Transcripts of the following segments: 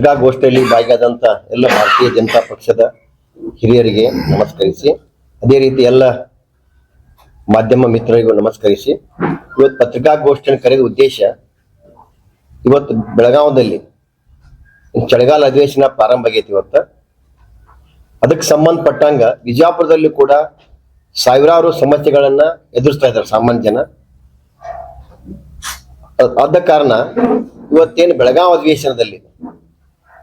ಪತ್ರಿಕಾಗೋಷ್ಠಿಯಲ್ಲಿ ಭಾಗಿಯಾದಂಥ ಎಲ್ಲ ಭಾರತೀಯ ಜನತಾ ಪಕ್ಷದ ಹಿರಿಯರಿಗೆ ನಮಸ್ಕರಿಸಿ, ಅದೇ ರೀತಿ ಎಲ್ಲ ಮಾಧ್ಯಮ ಮಿತ್ರರಿಗೂ ನಮಸ್ಕರಿಸಿ, ಇವತ್ತು ಪತ್ರಿಕಾಗೋಷ್ಠಿಯನ್ನು ಕರೆದ ಉದ್ದೇಶ ಇವತ್ತು ಬೆಳಗಾವದಲ್ಲಿ ಚಳಿಗಾಲ ಅಧಿವೇಶನ ಪ್ರಾರಂಭ ಆಗೈತಿ ಇವತ್ತು. ಅದಕ್ಕೆ ಸಂಬಂಧಪಟ್ಟಂಗ ವಿಜಯಪುರದಲ್ಲಿ ಕೂಡ ಸಾವಿರಾರು ಸಮಸ್ಯೆಗಳನ್ನ ಎದುರಿಸ್ತಾ ಇದ್ದಾರೆ ಸಾಮಾನ್ಯ ಜನ. ಆದ ಕಾರಣ ಇವತ್ತೇನು ಬೆಳಗಾವಿ ಅಧಿವೇಶನದಲ್ಲಿ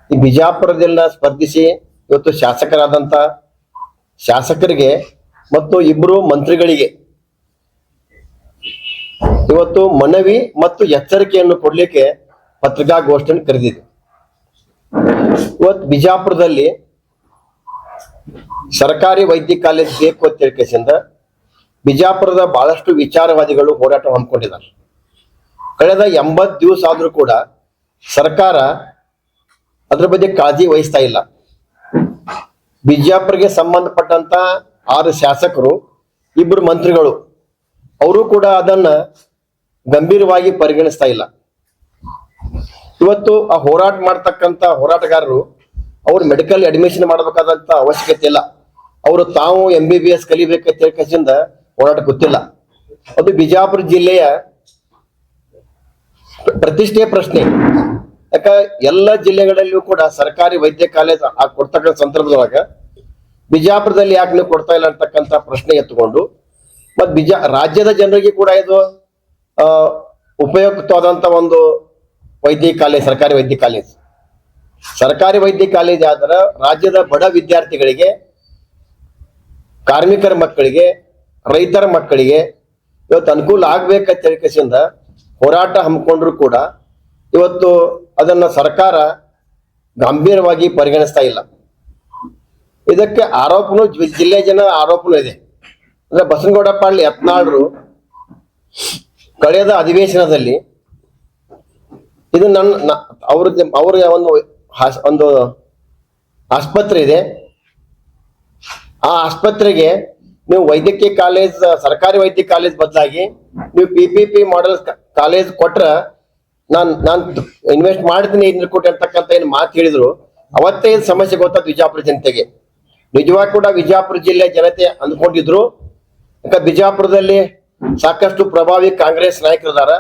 ಈ ಬಿಜಾಪುರದಿಂದ ಸ್ಪರ್ಧಿಸಿ ಇವತ್ತು ಶಾಸಕರಾದಂತ ಶಾಸಕರಿಗೆ ಮತ್ತು ಇಬ್ರು ಮಂತ್ರಿಗಳಿಗೆ ಇವತ್ತು ಮನವಿ ಮತ್ತು ಎಚ್ಚರಿಕೆಯನ್ನು ಕೊಡ್ಲಿಕ್ಕೆ ಪತ್ರಿಕಾಗೋಷ್ಠಿಯನ್ನು ಕರೆದಿದೆ. ಇವತ್ತು ಬಿಜಾಪುರದಲ್ಲಿ ಸರ್ಕಾರಿ ವೈದ್ಯ ಕಾಲೇಜ್ ಬೇಕು ಅಂತ ಬಿಜಾಪುರದ ಬಹಳಷ್ಟು ವಿಚಾರವಾದಿಗಳು ಹೋರಾಟ ಹಮ್ಮಿಕೊಂಡಿದ್ದಾರೆ. ಕಳೆದ ಎಂಬತ್ತು ದಿವಸ ಆದ್ರೂ ಕೂಡ ಸರ್ಕಾರ ಅದ್ರ ಬಗ್ಗೆ ಕಾಳಜಿ ವಹಿಸ್ತಾ ಇಲ್ಲ. ಬಿಜಾಪುರ್ಗೆ ಸಂಬಂಧಪಟ್ಟಂತ ಆರು ಶಾಸಕರು ಇಬ್ಬರು ಮಂತ್ರಿಗಳು, ಅವರು ಕೂಡ ಅದನ್ನ ಗಂಭೀರವಾಗಿ ಪರಿಗಣಿಸ್ತಾ ಇಲ್ಲ. ಇವತ್ತು ಆ ಹೋರಾಟ ಮಾಡ್ತಕ್ಕಂತ ಹೋರಾಟಗಾರರು, ಅವ್ರು ಮೆಡಿಕಲ್ ಅಡ್ಮಿಷನ್ ಮಾಡಬೇಕಾದಂತ ಅವಶ್ಯಕತೆ ಇಲ್ಲ. ಅವರು ತಾವು ಎಂ ಬಿ ಬಿ ಎಸ್ ಕಲಿಬೇಕಂತ ಹೋರಾಟ ಗೊತ್ತಿಲ್ಲ. ಅದು ಬಿಜಾಪುರ ಜಿಲ್ಲೆಯ ಪ್ರತಿಷ್ಠೆಯ ಪ್ರಶ್ನೆ. ಯಾಕ ಎಲ್ಲ ಜಿಲ್ಲೆಗಳಲ್ಲಿಯೂ ಕೂಡ ಸರ್ಕಾರಿ ವೈದ್ಯ ಕಾಲೇಜ್ ಕೊಡ್ತಕ್ಕಂಥ ಸಂದರ್ಭದೊಳಗ ಬಿಜಾಪುರದಲ್ಲಿ ಯಾಕೆ ಕೊಡ್ತಾ ಇಲ್ಲ ಅಂತಕ್ಕಂಥ ಪ್ರಶ್ನೆ ಎತ್ತುಕೊಂಡು, ಮತ್ ಬಿಜಾ ರಾಜ್ಯದ ಜನರಿಗೆ ಕೂಡ ಇದು ಉಪಯುಕ್ತವಾದಂತ ಒಂದು ವೈದ್ಯ ಕಾಲೇಜ್ ಸರ್ಕಾರಿ ವೈದ್ಯ ಕಾಲೇಜ್. ಸರ್ಕಾರಿ ವೈದ್ಯ ಕಾಲೇಜ್ ಆದ್ರೆ ರಾಜ್ಯದ ಬಡ ವಿದ್ಯಾರ್ಥಿಗಳಿಗೆ, ಕಾರ್ಮಿಕರ ಮಕ್ಕಳಿಗೆ, ರೈತರ ಮಕ್ಕಳಿಗೆ ಇವತ್ತು ಅನುಕೂಲ ಆಗ್ಬೇಕಂತ ಹೇಳಿಕೆಸಿಂದ ಹೋರಾಟ ಹಮ್ಮಿಕೊಂಡ್ರು ಕೂಡ ಇವತ್ತು ಅದನ್ನ ಸರ್ಕಾರ ಗಂಭೀರವಾಗಿ ಪರಿಗಣಿಸ್ತಾ ಇಲ್ಲ. ಇದಕ್ಕೆ ಆರೋಪನು ಜಿಲ್ಲೆ ಜನ ಆರೋಪನೂ ಇದೆ. ಅಂದ್ರೆ ಬಸನಗೌಡ ಪಾಳ್ಯ, ಯತ್ನಾಳ್ರು ಕಳೆದ ಅಧಿವೇಶನದಲ್ಲಿ ಇದು ನನ್ನ ಅವ್ರ ಅವ್ರ ಒಂದು ಒಂದು ಆಸ್ಪತ್ರೆ ಇದೆ. ಆ ಆಸ್ಪತ್ರೆಗೆ ನೀವು ವೈದ್ಯಕೀಯ ಕಾಲೇಜ್, ಸರ್ಕಾರಿ ವೈದ್ಯಕೀಯ ಕಾಲೇಜ್ ಬದಲಾಗಿ ನೀವು P P P model college ಕೊಟ್ರ ನಾನ್ ನಾನ್ ಇನ್ವೆಸ್ಟ್ ಮಾಡ್ತೀನಿ ಐದ್ನೂರು ಕೋಟಿ ಅಂತಕ್ಕಂತ ಏನು ಮಾತು ಹೇಳಿದ್ರು, ಅವತ್ತೇ ಸಮಸ್ಯೆ ಗೊತ್ತಾಗ್ತದೆ ವಿಜಾಪುರ ಜನತೆಗೆ? ನಿಜವಾಗಿ ಕೂಡ ವಿಜಾಪುರ ಜಿಲ್ಲೆ ಜನತೆ ಅಂದ್ಕೊಂಡಿದ್ರು. ಯಾಕಂದ್ರೆ ಬಿಜಾಪುರದಲ್ಲಿ ಸಾಕಷ್ಟು ಪ್ರಭಾವಿ ಕಾಂಗ್ರೆಸ್ ನಾಯಕರಿದಾರ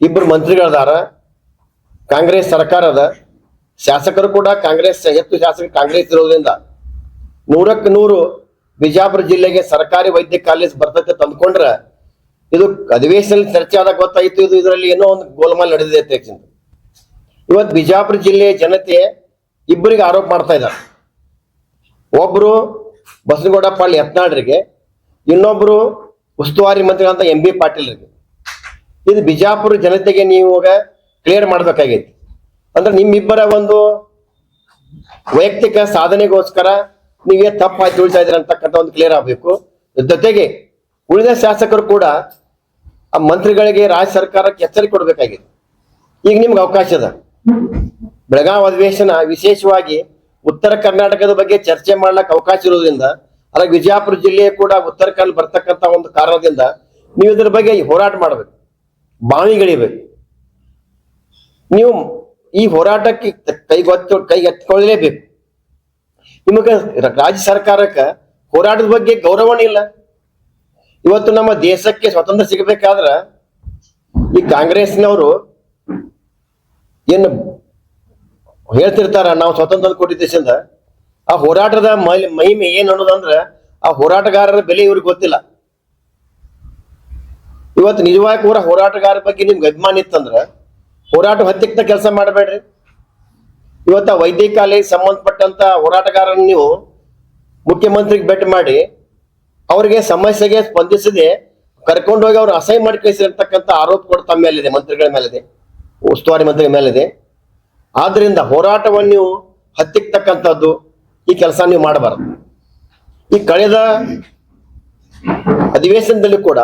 ಇಬ್ಬರು ಮಂತ್ರಿಗಳದಾರ, ಕಾಂಗ್ರೆಸ್ ಸರ್ಕಾರ ಅದ. ಶಾಸಕರು ಕೂಡ ಕಾಂಗ್ರೆಸ್, ಹೆಚ್ಚು ಶಾಸಕರು ಕಾಂಗ್ರೆಸ್ ಇರೋದ್ರಿಂದ ನೂರಕ್ಕೆ ನೂರು ಬಿಜಾಪುರ ಜಿಲ್ಲೆಗೆ ಸರ್ಕಾರಿ ವೈದ್ಯ ಕಾಲೇಜ್ ಬರ್ತಕ್ಕ ತಂದ್ಕೊಂಡ್ರ ಇದು ಅಧಿವೇಶನದಲ್ಲಿ ಚರ್ಚೆ ಆದಾಗ ಗೊತ್ತಾಯ್ತು, ಇದು ಇದರಲ್ಲಿ ಏನೋ ಒಂದು ಗೋಲ್ಮಾಲ್ ನಡೆದಿದೆ ಅಂತ. ಇವತ್ತು ಬಿಜಾಪುರ ಜಿಲ್ಲೆಯ ಜನತೆ ಇಬ್ಬರಿಗೆ ಆರೋಪ ಮಾಡ್ತಾ ಇದ್ದಾರೆ. ಒಬ್ರು ಬಸನಗೌಡ ಪಾಳ್ ಯತ್ನಾಳ್ರಿಗೆ, ಇನ್ನೊಬ್ರು ಉಸ್ತುವಾರಿ ಮಂತ್ರಿ ಅಂತ ಎಂ ಬಿ ಪಾಟೀಲ್ರಿಗೆ. ಇದು ಬಿಜಾಪುರ ಜನತೆಗೆ ನೀವು ಕ್ಲಿಯರ್ ಮಾಡ್ಬೇಕಾಗೈತಿ. ಅಂದ್ರೆ ನಿಮ್ಮಿಬ್ಬರ ಒಂದು ವೈಯಕ್ತಿಕ ಸಾಧನೆಗೋಸ್ಕರ ನೀವೇ ತಪ್ಪು ಉಳಿತಾ ಇದ್ದೀರ ಅಂತಕ್ಕಂಥ ಒಂದು ಕ್ಲಿಯರ್ ಆಗಬೇಕು. ಜೊತೆಗೆ ಉಳಿದ ಶಾಸಕರು ಕೂಡ ಆ ಮಂತ್ರಿಗಳಿಗೆ ರಾಜ್ಯ ಸರ್ಕಾರಕ್ಕೆ ಎಚ್ಚರಿಕೆ ಕೊಡಬೇಕಾಗಿದೆ. ಈಗ ನಿಮ್ಗೆ ಅವಕಾಶ ಅದ ಬೆಳಗಾವಿ ಅಧಿವೇಶನ ವಿಶೇಷವಾಗಿ ಉತ್ತರ ಕರ್ನಾಟಕದ ಬಗ್ಗೆ ಚರ್ಚೆ ಮಾಡ್ಲಿಕ್ಕೆ ಅವಕಾಶ ಇರೋದ್ರಿಂದ ಅಲ್ಲ ವಿಜಯಪುರ ಜಿಲ್ಲೆ ಕೂಡ ಉತ್ತರ ಕನ್ನಡ ಬರ್ತಕ್ಕಂಥ ಒಂದು ಕಾರಣದಿಂದ ನೀವು ಇದ್ರ ಬಗ್ಗೆ ಹೋರಾಟ ಮಾಡ್ಬೇಕು. ಬಾವಿಗಳಿಬೇಕು ನೀವು ಈ ಹೋರಾಟಕ್ಕೆ ಕೈಗೊತ್ತು ಕೈ ಎತ್ಕೊಳ್ಳಲೇಬೇಕು ನಿಮಗೆ ರಾಜ್ಯ ಸರ್ಕಾರಕ್ಕೆ ಹೋರಾಟದ ಬಗ್ಗೆ ಗೌರವನೇ ಇಲ್ಲ. ಇವತ್ತು ನಮ್ಮ ದೇಶಕ್ಕೆ ಸ್ವತಂತ್ರ ಸಿಗಬೇಕಾದ್ರ ಈ ಕಾಂಗ್ರೆಸ್ನವರು ಏನು ಹೇಳ್ತಿರ್ತಾರ, ನಾವು ಸ್ವತಂತ್ರ ಕೊಟ್ಟಿದ್ದ ದೇಶದಿಂದ, ಆ ಹೋರಾಟದ ಮಹಿಮೆ ಏನು ಅನ್ನೋದಂದ್ರ, ಆ ಹೋರಾಟಗಾರರ ಬೆಲೆ ಇವ್ರಿಗೆ ಗೊತ್ತಿಲ್ಲ. ಇವತ್ತು ನಿಜವಾಗಿ ಕೂಡ ಹೋರಾಟಗಾರರ ಬಗ್ಗೆ ನಿಮ್ಗೆ ಅಭಿಮಾನ ಇತ್ತಂದ್ರ, ಹೋರಾಟ ಹತ್ತಿಕ್ತ ಕೆಲಸ ಮಾಡಬೇಡ್ರಿ. ಇವತ್ತ ವೈದ್ಯ ಕಾಲೇಜ್ ಸಂಬಂಧಪಟ್ಟಂತ ಹೋರಾಟಗಾರರನ್ನು ನೀವು ಮುಖ್ಯಮಂತ್ರಿಗೆ ಭೇಟಿ ಮಾಡಿ ಅವರಿಗೆ ಸಮಸ್ಯೆಗೆ ಸ್ಪಂದಿಸದೆ ಕರ್ಕೊಂಡೋಗಿ ಅವ್ರು ಅಸಹ್ಯ ಮಾಡಿ ಕಳಿಸಿರ್ತಕ್ಕಂಥ ಆರೋಪ ಕೂಡ ತಮ್ಮ ಮೇಲಿದೆ, ಮಂತ್ರಿಗಳ ಮೇಲಿದೆ, ಉಸ್ತುವಾರಿ ಮಂತ್ರಿಗಳ ಮೇಲಿದೆ. ಆದ್ರಿಂದ ಹೋರಾಟವನ್ನು ನೀವು ಹತ್ತಿಕ್ತಕ್ಕಂಥದ್ದು ಈ ಕೆಲಸ ನೀವು ಮಾಡಬಾರದು. ಈ ಕಳೆದ ಅಧಿವೇಶನದಲ್ಲಿ ಕೂಡ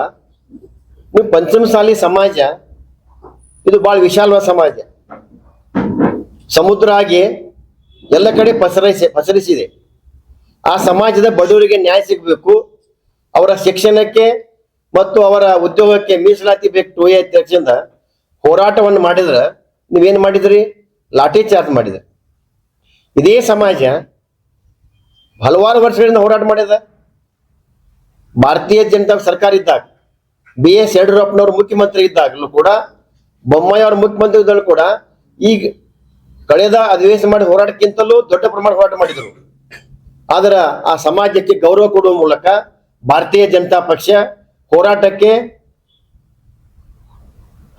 ನೀವು ಪಂಚಮಸಾಲಿ ಸಮಾಜ, ಇದು ಬಹಳ ವಿಶಾಲವಾದ ಸಮಾಜ. ಸಮುದ್ರ ಆಗಿ ಎಲ್ಲ ಕಡೆ ಪಸರಿಸಿ ಪಸರಿಸಿದೆ. ಆ ಸಮಾಜದ ಬಡವರಿಗೆ ನ್ಯಾಯ ಸಿಗಬೇಕು ಅವರ ಶಿಕ್ಷಣಕ್ಕೆ ಮತ್ತು ಅವರ ಉದ್ಯೋಗಕ್ಕೆ ಮೀಸಲಾತಿ ಬೇಕು ಟು ಎ ಹೋರಾಟವನ್ನು ಮಾಡಿದ್ರೆ ನೀವೇನು ಮಾಡಿದ್ರಿ? ಲಾಠಿ ಚಾರ್ಜ್ ಮಾಡಿದ್ರಿ. ಇದೇ ಸಮಾಜ ಹಲವಾರು ವರ್ಷಗಳಿಂದ ಹೋರಾಟ ಮಾಡಿದ. ಭಾರತೀಯ ಜನತಾ ಸರ್ಕಾರ ಇದ್ದಾಗ ಬಿ ಎಸ್ ಯಡಿಯೂರಪ್ಪನವರು ಮುಖ್ಯಮಂತ್ರಿ ಇದ್ದಾಗಲೂ ಕೂಡ, ಬೊಮ್ಮಾಯಿ ಅವರು ಮುಖ್ಯಮಂತ್ರಿ ಇದ್ದಾಗಲೂ ಕೂಡ, ಈಗ ಕಳೆದ ಅಧಿವೇಶನ ಮಾಡಿ ಹೋರಾಟಕ್ಕಿಂತಲೂ ದೊಡ್ಡ ಪ್ರಮಾಣ ಹೋರಾಟ ಮಾಡಿದರು. ಆದರೆ ಆ ಸಮಾಜಕ್ಕೆ ಗೌರವ ಕೊಡುವ ಮೂಲಕ ಭಾರತೀಯ ಜನತಾ ಪಕ್ಷ ಹೋರಾಟಕ್ಕೆ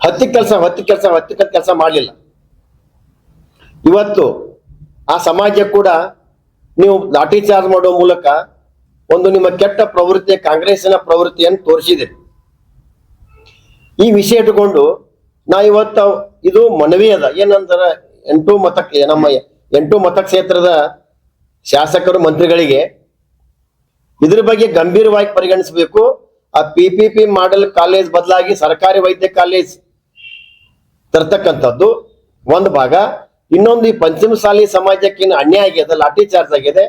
ಹತ್ತಿ ಕೆಲಸ ಹತ್ತಿ ಕೆಲಸ ಹತ್ತಿ ಕೆಲಸ ಮಾಡಲಿಲ್ಲ. ಇವತ್ತು ಆ ಸಮಾಜ ಕೂಡ ನೀವು ಲಾಠಿ ಚಾರ್ಜ್ ಮಾಡುವ ಮೂಲಕ ಒಂದು ನಿಮ್ಮ ಕೆಟ್ಟ ಪ್ರವೃತ್ತಿ ಕಾಂಗ್ರೆಸ್ನ ಪ್ರವೃತ್ತಿಯನ್ನು ತೋರಿಸಿದೆ. ಈ ವಿಷಯ ಇಟ್ಟುಕೊಂಡು ನಾ ಇವತ್ತು ಇದು ಮನವಿ ಅದ. ಏನಂದ್ರೆ ಎಂಟು ಮತಕ್ಕೆ ನಮ್ಮ ಎಂಟು ಮತಕ್ಷೇತ್ರದ ಶಾಸಕರು, ಮಂತ್ರಿಗಳಿಗೆ ಇದ್ರ ಬಗ್ಗೆ ಗಂಭೀರವಾಗಿ ಪರಿಗಣಿಸಬೇಕು. ಆ ಪಿ ಪಿ ಮಾಡೆಲ್ ಕಾಲೇಜ್ ಬದಲಾಗಿ ಸರ್ಕಾರಿ ವೈದ್ಯ ಕಾಲೇಜ್ ತರ್ತಕ್ಕಂಥದ್ದು. ಒಂದು ಭಾಗ. ಇನ್ನೊಂದು ಈ ಪಂಚಮಸಾಲಿ ಸಮಾಜಕ್ಕೆ ಅನ್ಯಾಯ ಆಗಿದೆ ಲಾಠಿ ಚಾರ್ಜ್ ಆಗಿದೆ.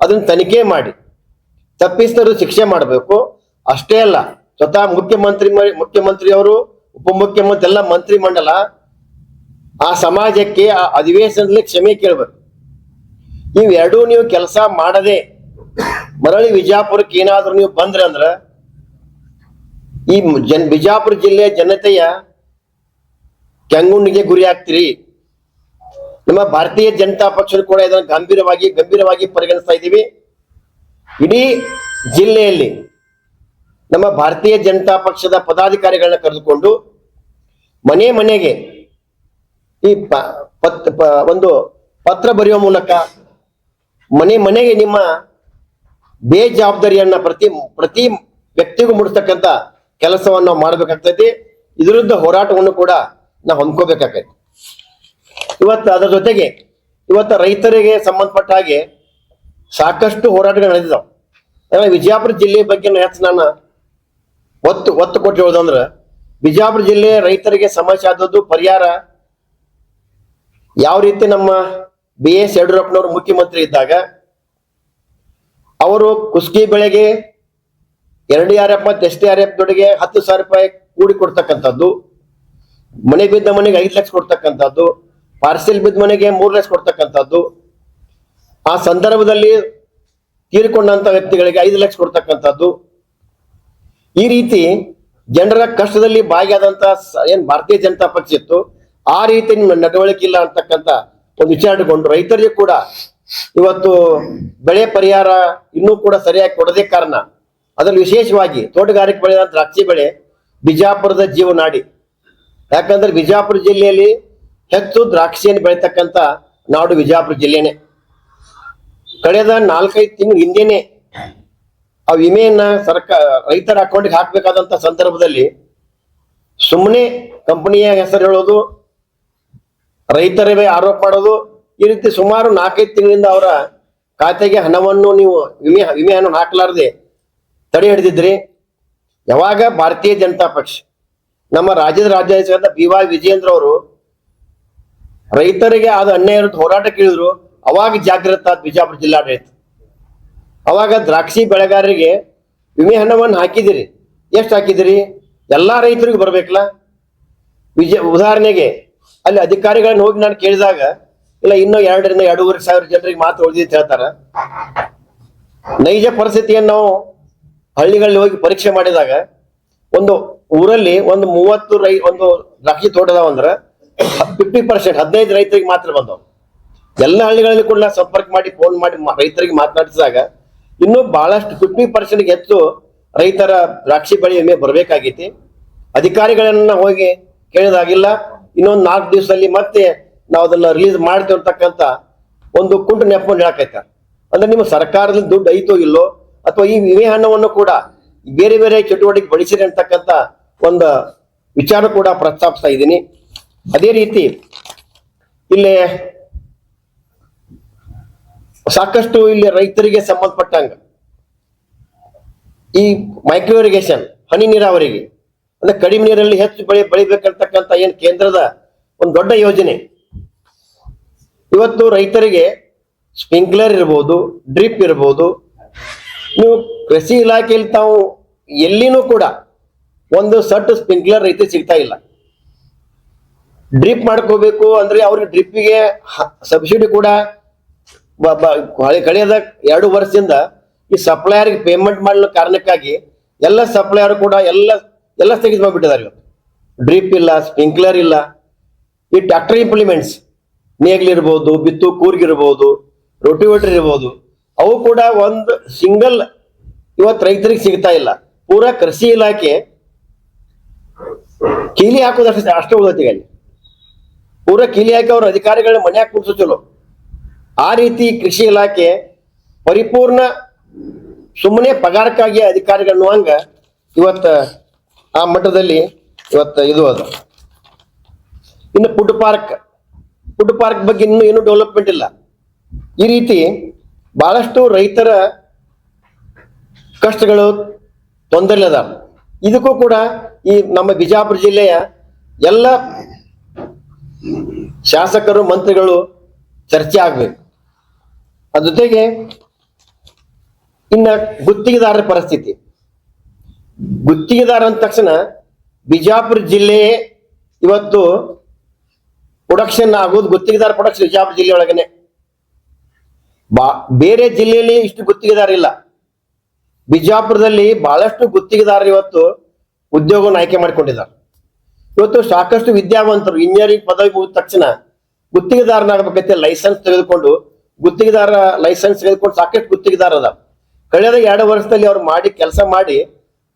ಅದನ್ನ ತನಿಖೆ ಮಾಡಿ. ತಪ್ಪಿಸ್ತರು ಶಿಕ್ಷೆ ಮಾಡಬೇಕು. ಅಷ್ಟೇ ಅಲ್ಲ, ಸ್ವತಃ ಮುಖ್ಯಮಂತ್ರಿ ಮುಖ್ಯಮಂತ್ರಿಯವರು, ಉಪಮುಖ್ಯಮಂತ್ರಿ, ಎಲ್ಲ ಮಂತ್ರಿ ಮಂಡಲ ಆ ಸಮಾಜಕ್ಕೆ ಆ ಅಧಿವೇಶನದಲ್ಲಿ ಕ್ಷಮೆ ಕೇಳಬೇಕು. ಇವೆರಡೂ ನೀವು ಕೆಲಸ ಮಾಡದೆ ಮರಳಿ ವಿಜಾಪುರಕ್ಕೆ ಏನಾದ್ರೂ ನೀವು ಬಂದ್ರೆ ಅಂದ್ರ ಈ ಜನ್ ಬಿಜಾಪುರ ಜಿಲ್ಲೆಯ ಜನತೆಯ ಕೆಂಗುಂಡಿಗೆ ಗುರಿ ಆಗ್ತೀರಿ. ನಮ್ಮ ಭಾರತೀಯ ಜನತಾ ಪಕ್ಷ ಕೂಡ ಇದನ್ನು ಗಂಭೀರವಾಗಿ ಗಂಭೀರವಾಗಿ ಪರಿಗಣಿಸ್ತಾ ಇದ್ದೀವಿ. ಇಡೀ ಜಿಲ್ಲೆಯಲ್ಲಿ ನಮ್ಮ ಭಾರತೀಯ ಜನತಾ ಪಕ್ಷದ ಪದಾಧಿಕಾರಿಗಳನ್ನ ಕರೆದುಕೊಂಡು ಮನೆ ಮನೆಗೆ ಈ ಒಂದು ಪತ್ರ ಬರೆಯುವ ಮೂಲಕ ಮನೆ ಮನೆಗೆ ನಿಮ್ಮ ಬೇಜವಾಬ್ದಾರಿಯನ್ನ ಪ್ರತಿ ಪ್ರತಿ ವ್ಯಕ್ತಿಗೂ ಮುಡಿಸ್ತಕ್ಕಂಥ ಕೆಲಸವನ್ನು ನಾವು ಮಾಡಬೇಕಾಗ್ತೈತಿ. ಇದರಿಂದ ಹೋರಾಟವನ್ನು ಕೂಡ ನಾವು ಹೊಂದ್ಕೋಬೇಕಾಗೈತಿ. ಇವತ್ತು ಅದರ ಜೊತೆಗೆ ಇವತ್ತು ರೈತರಿಗೆ ಸಂಬಂಧಪಟ್ಟ ಹಾಗೆ ಸಾಕಷ್ಟು ಹೋರಾಟಗಳು ನಡೆದಿದ್ದಾವೆ ಯಾಕಂದ್ರೆ ವಿಜಯಪುರ ಜಿಲ್ಲೆ ಬಗ್ಗೆ ಹೆಚ್ಚು ನಾನು ಒತ್ತು ಒತ್ತು ಕೊಟ್ಟು ಹೇಳೋದಂದ್ರೆ ಬಿಜಾಪುರ ಜಿಲ್ಲೆ ರೈತರಿಗೆ ಸಮಸ್ಯೆ ಆದದ್ದು ಪರಿಹಾರ ಯಾವ ರೀತಿ ನಮ್ಮ ಬಿ ಎಸ್ ಯಡಿಯೂರಪ್ಪನವರು ಮುಖ್ಯಮಂತ್ರಿ ಇದ್ದಾಗ ಅವರು ಕುಸ್ಕಿ ಬೆಳೆಗೆ ಎರಡು ಆರ್ ಎಫ್ ಮತ್ತು ಎಸ್ ಟಿ ಆರ್ ಎಫ್ ದೊಡ್ಗೆ ಹತ್ತು ಸಾವಿರ ರೂಪಾಯಿ ಕೂಡಿ ಕೊಡ್ತಕ್ಕಂಥದ್ದು. ಮನೆ ಬಿದ್ದ ಮನೆಗೆ ಐದು ಲಕ್ಷ ಕೊಡ್ತಕ್ಕಂಥದ್ದು. ಪಾರ್ಸೆಲ್ ಬಿದ್ದ ಮನೆಗೆ ಮೂರು ಲಕ್ಷ ಕೊಡ್ತಕ್ಕಂಥದ್ದು. ಆ ಸಂದರ್ಭದಲ್ಲಿ ತೀರಿಕೊಂಡಂತ ವ್ಯಕ್ತಿಗಳಿಗೆ ಐದು ಲಕ್ಷ ಕೊಡ್ತಕ್ಕಂಥದ್ದು. ಈ ರೀತಿ ಜನರ ಕಷ್ಟದಲ್ಲಿ ಭಾಗಿಯಾದಂತ ಏನು ಭಾರತೀಯ ಜನತಾ ಪಕ್ಷ ಇತ್ತು, ಆ ರೀತಿ ನಿಮ್ಮ ನಡವಳಿಕೆ ಇಲ್ಲ ಅಂತಕ್ಕಂಥ ಒಂದು ವಿಚಾರಗೊಂಡು ರೈತರಿಗೆ ಕೂಡ ಇವತ್ತು ಬೆಳೆ ಪರಿಹಾರ ಇನ್ನೂ ಕೂಡ ಸರಿಯಾಗಿ ಕೊಡದೇ ಕಾರಣ, ಅದರಲ್ಲಿ ವಿಶೇಷವಾಗಿ ತೋಟಗಾರಿಕೆ ಬೆಳೆ ದ್ರಾಕ್ಷಿ ಬೆಳೆ, ಬಿಜಾಪುರದ ಜೀವನಾಡಿ ಯಾಕಂದ್ರೆ ಬಿಜಾಪುರ ಜಿಲ್ಲೆಯಲ್ಲಿ ಹೆಚ್ಚು ದ್ರಾಕ್ಷಿಯನ್ನು ಬೆಳೀತಕ್ಕಂಥ ನಾಡು ಬಿಜಾಪುರ ಜಿಲ್ಲೆನೇ. ಕಳೆದ ನಾಲ್ಕೈದು ತಿಂಗಳು ಹಿಂದೆನೆ ಆ ವಿಮೆಯನ್ನ ಸರ್ಕಾರ ರೈತರ ಅಕೌಂಟ್ಗೆ ಹಾಕಬೇಕಾದಂತ ಸಂದರ್ಭದಲ್ಲಿ ಸುಮ್ಮನೆ ಕಂಪನಿಯ ಹೆಸರು ಹೇಳೋದು, ರೈತರ ಆರೋಪ ಮಾಡೋದು ಈ ರೀತಿ ಸುಮಾರು ನಾಲ್ಕೈದು ತಿಂಗಳಿಂದ ಅವರ ಖಾತೆಗೆ ಹಣವನ್ನು ನೀವು ವಿಮೆ ವಿಮೆ ಹಣ ಹಾಕಲಾರದೆ ತಡೆ ಹಿಡಿದಿದ್ರಿ. ಯಾವಾಗ ಭಾರತೀಯ ಜನತಾ ಪಕ್ಷ, ನಮ್ಮ ರಾಜ್ಯದ ರಾಜ್ಯಾಧ್ಯಕ್ಷರಾದ ಬಿ ವಾಯ್ ವಿಜಯೇಂದ್ರ ಅವರು ರೈತರಿಗೆ ಅದು ಅನ್ಯಾಯ ಹೋರಾಟ ಕೇಳಿದ್ರು, ಅವಾಗ ಜಾಗೃತ ಬಿಜಾಪುರ ಜಿಲ್ಲಾಡಳಿತ. ಅವಾಗ ದ್ರಾಕ್ಷಿ ಬೆಳೆಗಾರರಿಗೆ ವಿಮೆ ಹಣವನ್ನು ಹಾಕಿದಿರಿ. ಎಷ್ಟು ಹಾಕಿದಿರಿ? ಎಲ್ಲಾ ರೈತರಿಗೂ ಬರ್ಬೇಕಲ್ಲ? ವಿಜಯ ಉದಾಹರಣೆಗೆ ಅಲ್ಲಿ ಅಧಿಕಾರಿಗಳನ್ನ ಹೋಗಿ ನಾನು ಕೇಳಿದಾಗ ಇಲ್ಲ, ಇನ್ನೂ ಎರಡರಿಂದ ಎರಡೂವರೆ ಸಾವಿರ ಜನರಿಗೆ ಮಾತ್ರ ಉಳಿದಿ ಅಂತ ಹೇಳ್ತಾರ. ನೈಜ ಪರಿಸ್ಥಿತಿಯನ್ನು ನಾವು ಹಳ್ಳಿಗಳಲ್ಲಿ ಹೋಗಿ ಪರೀಕ್ಷೆ ಮಾಡಿದಾಗ, ಒಂದು ಊರಲ್ಲಿ ಒಂದು ಮೂವತ್ತು ರೈ, ಒಂದು ದ್ರಾಕ್ಷಿ ತೋಟದಾವ ಅಂದ್ರೆ ಫಿಫ್ಟಿ ಪರ್ಸೆಂಟ್ ಹದಿನೈದು ರೈತರಿಗೆ ಮಾತ್ರ ಬಂದವು. ಎಲ್ಲ ಹಳ್ಳಿಗಳಲ್ಲಿ ಕೂಡ ಸಂಪರ್ಕ ಮಾಡಿ ಫೋನ್ ಮಾಡಿ ರೈತರಿಗೆ ಮಾತನಾಡಿಸಿದಾಗ ಇನ್ನೂ ಬಹಳಷ್ಟು ಫಿಫ್ಟಿ ಪರ್ಸೆಂಟ್ಗೆ ಹೆಚ್ಚು ರೈತರ ದ್ರಾಕ್ಷಿ ಬೆಳೆ ವಿಮೆ ಬರಬೇಕಾಗೈತಿ. ಅಧಿಕಾರಿಗಳನ್ನ ಹೋಗಿ ಕೇಳಿದಾಗಿಲ್ಲ. ಇನ್ನೊಂದು ನಾಲ್ಕು ದಿವಸದಲ್ಲಿ ಮತ್ತೆ ನಾವು ಅದನ್ನ ರಿಲೀಸ್ ಮಾಡ್ತೇವೆ ಅಂತಕ್ಕಂಥ ಒಂದು ಕುಂಟು ನೆಪವನ್ನು ಹೇಳಕೈತ ಅಂದ್ರೆ ನಿಮ್ಮ ಸರ್ಕಾರದಲ್ಲಿ ದುಡ್ಡು ಐತೋ ಇಲ್ಲೋ, ಅಥವಾ ಈ ವಿಮೆ ಹಣವನ್ನು ಕೂಡ ಬೇರೆ ಬೇರೆ ಚಟುವಟಿಕೆ ಬಳಸಿರಿ ಅಂತಕ್ಕಂಥ ಒಂದು ವಿಚಾರ ಕೂಡ ಪ್ರಸ್ತಾಪಿಸ್ತಾ ಇದ್ದೀನಿ. ಅದೇ ರೀತಿ ಇಲ್ಲಿ ಸಾಕಷ್ಟು ಇಲ್ಲಿ ರೈತರಿಗೆ ಸಂಬಂಧಪಟ್ಟಂಗ ಈ ಮೈಕ್ರೋ ಇರಿಗೇಷನ್ ಹನಿ ನೀರಾವರಿಗೆ. ಅಂದ್ರೆ ಕಡಿಮೆ ನೀರಲ್ಲಿ ಹೆಚ್ಚು ಬೆಳೆ ಬೆಳಿಬೇಕಂತಕ್ಕಂಥ ಏನ್ ಕೇಂದ್ರದ ಒಂದು ದೊಡ್ಡ ಯೋಜನೆ. ಇವತ್ತು ರೈತರಿಗೆ ಸ್ಪ್ರಿಂಕ್ಲರ್ ಇರ್ಬೋದು, ಡ್ರಿಪ್ ಇರ್ಬೋದು, ನೀವು ಕೃಷಿ ಇಲಾಖೆಯಲ್ಲಿ ತಾವು ಎಲ್ಲಿನೂ ಕೂಡ ಒಂದು ಸಟ್ ಸ್ಪ್ರಿಂಕ್ಲರ್ ರೈತ ಸಿಗ್ತಾ ಇಲ್ಲ. ಡ್ರಿಪ್ ಮಾಡ್ಕೋಬೇಕು ಅಂದ್ರೆ ಅವ್ರಿಗೆ ಡ್ರಿಪ್ಪಿಗೆ ಸಬ್ಸಿಡಿ ಕೂಡ ಕಳೆದ ಎರಡು ವರ್ಷದಿಂದ ಈ ಸಪ್ಲೈಯರ್ಗೆ ಪೇಮೆಂಟ್ ಮಾಡಲು ಕಾರಣಕ್ಕಾಗಿ ಎಲ್ಲ ಸಪ್ಲೈಯರ್ ಕೂಡ ಎಲ್ಲ ಎಲ್ಲ ಸ್ಥಗಿತ ಮಾಡಿಬಿಟ್ಟಿದ್ದಾರೆ ಇವತ್ತು. ಡ್ರಿಪ್ ಇಲ್ಲ, ಸ್ಪ್ರಿಂಕ್ಲರ್ ಇಲ್ಲ. ಈ ಟ್ರಾಕ್ಟರ್ ಇಂಪ್ಲಿಮೆಂಟ್ಸ್ ನೇಗ್ಲಿರ್ಬೋದು, ಬಿತ್ತು ಕೂರ್ಗಿರ್ಬೋದು ರೋಟಿವೇಟರ್ ಇರ್ಬೋದು ಅವು ಕೂಡ ಒಂದು ಸಿಂಗಲ್ ಇವತ್ತು ರೈತರಿಗೆ ಸಿಗ್ತಾ ಇಲ್ಲ. ಪೂರಾ ಕೃಷಿ ಇಲಾಖೆ ಕೀಲಿ ಹಾಕೋದಷ್ಟು ಅಷ್ಟೇ ಉಳಿದೈತಿ ಅಲ್ಲಿ. ಪೂರಾ ಕೀಲಿ ಹಾಕಿ ಅವ್ರ ಅಧಿಕಾರಿಗಳನ್ನ ಮನ್ಯಾಗ ಕೂರ್ಸೋ ಚಲೋ. ಆ ರೀತಿ ಕೃಷಿ ಇಲಾಖೆ ಪರಿಪೂರ್ಣ ಸುಮ್ಮನೆ ಪಗಾರಕ್ಕಾಗಿ ಅಧಿಕಾರಿಗಳನ್ನು ಹಂಗ ಇವತ್ತ ಆ ಮಟ್ಟದಲ್ಲಿ ಇವತ್ತ ಇದು ಅದು. ಇನ್ನು ಫುಡ್ ಪಾರ್ಕ್ ಫುಡ್ ಪಾರ್ಕ್ ಬಗ್ಗೆ ಇನ್ನೂ ಏನೂ ಡೆವಲಪ್ಮೆಂಟ್ ಇಲ್ಲ. ಈ ರೀತಿ ಬಹಳಷ್ಟು ರೈತರ ಕಷ್ಟಗಳು ತೊಂದರೆ ಅದ. ಇದಕ್ಕೂ ಕೂಡ ಈ ನಮ್ಮ ಬಿಜಾಪುರ ಜಿಲ್ಲೆಯ ಎಲ್ಲ ಶಾಸಕರು, ಮಂತ್ರಿಗಳು ಚರ್ಚೆ ಆಗ್ಬೇಕು. ಅದ ಜೊತೆಗೆ ಇನ್ನ ಗುತ್ತಿಗೆದಾರರ ಪರಿಸ್ಥಿತಿ. ಗುತ್ತಿಗೆದಾರ ಅಂದ ತಕ್ಷಣ ಬಿಜಾಪುರ ಜಿಲ್ಲೆಯೇ ಇವತ್ತು ಪ್ರೊಡಕ್ಷನ್ ಆಗೋದು ಗುತ್ತಿಗೆದಾರ ಪ್ರೊಡಕ್ಷನ್ ವಿಜಯಪುರ ಜಿಲ್ಲೆ ಒಳಗನೆ ಬಾ, ಬೇರೆ ಜಿಲ್ಲೆಯಲ್ಲಿ ಇಷ್ಟು ಗುತ್ತಿಗೆದಾರ ಇಲ್ಲ. ಬಿಜಾಪುರದಲ್ಲಿ ಬಹಳಷ್ಟು ಗುತ್ತಿಗೆದಾರರು ಇವತ್ತು ಉದ್ಯೋಗವನ್ನು ಆಯ್ಕೆ ಮಾಡಿಕೊಂಡಿದ್ದಾರೆ. ಇವತ್ತು ಸಾಕಷ್ಟು ವಿದ್ಯಾವಂತರು ಇಂಜಿನಿಯರಿಂಗ್ ಪದವಿ ಮುಗಿದ ತಕ್ಷಣ ಗುತ್ತಿಗೆದಾರನಾಗಬೇಕಂತೆ ಲೈಸೆನ್ಸ್ ತೆಗೆದುಕೊಂಡು, ಗುತ್ತಿಗೆದಾರ ಲೈಸೆನ್ಸ್ ತೆಗೆದುಕೊಂಡು ಸಾಕಷ್ಟು ಗುತ್ತಿಗೆದಾರ ಅದ ಕಳೆದ ಎರಡು ವರ್ಷದಲ್ಲಿ ಅವ್ರು ಮಾಡಿ, ಕೆಲಸ ಮಾಡಿ,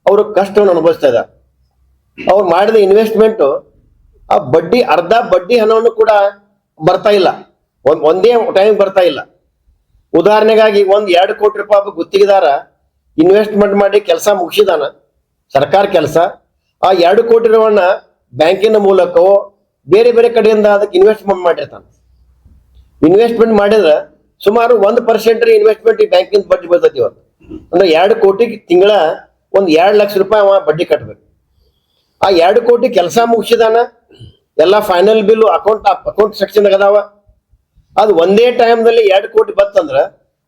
ಅವರು ಕಷ್ಟವನ್ನು ಅನುಭವಿಸ್ತಾ ಇದ್ದಾರೆ. ಅವ್ರು ಮಾಡಿದ ಇನ್ವೆಸ್ಟ್ಮೆಂಟ್ ಆ ಬಡ್ಡಿ, ಅರ್ಧ ಬಡ್ಡಿ ಹಣವನ್ನು ಕೂಡ ಬರ್ತಾ ಇಲ್ಲ. ಒಂದ್, ಒಂದೇ ಟೈಮ್ ಬರ್ತಾ ಇಲ್ಲ. ಉದಾಹರಣೆಗಾಗಿ ಒಂದ್ ಎರಡು ಕೋಟಿ ರೂಪಾಯಿ ಗುತ್ತಿಗೆದಾರ ಇನ್ವೆಸ್ಟ್ಮೆಂಟ್ ಮಾಡಿ ಕೆಲಸ ಮುಗಿಸಿದಾನ, ಸರ್ಕಾರ ಕೆಲಸ, ಆ ಎರಡು ಕೋಟಿ ರೂಪಾಯನ್ನ ಬ್ಯಾಂಕಿನ ಮೂಲಕವೋ ಬೇರೆ ಬೇರೆ ಕಡೆಯಿಂದ ಅದಕ್ಕೆ ಇನ್ವೆಸ್ಟ್ಮೆಂಟ್ ಮಾಡಿರ್ತಾನೆ. ಇನ್ವೆಸ್ಟ್ಮೆಂಟ್ ಮಾಡಿದ್ರೆ ಸುಮಾರು ಒಂದು ಪರ್ಸೆಂಟ್ ಇನ್ವೆಸ್ಟ್ಮೆಂಟ್ ಈ ಬ್ಯಾಂಕಿಂದ ಬಡ್ಡಿ ಬರ್ತೈತಿ ಇವತ್ತು. ಅಂದ್ರೆ ಎರಡು ಕೋಟಿ ತಿಂಗಳ ಒಂದ್ ಎರಡು ಲಕ್ಷ ರೂಪಾಯಿ ಅವ ಬಡ್ಡಿ ಕಟ್ಬೇಕು. ಆ ಎರಡು ಕೋಟಿ ಕೆಲಸ ಮುಗಿಸಿದಾನ ಎಲ್ಲ final bill account account section ಅದಾವ. ಅದು ಒಂದೇ ಟೈಮ್ದಲ್ಲಿ ಎರಡು ಕೋಟಿ ಬತ್ತಂದ್ರ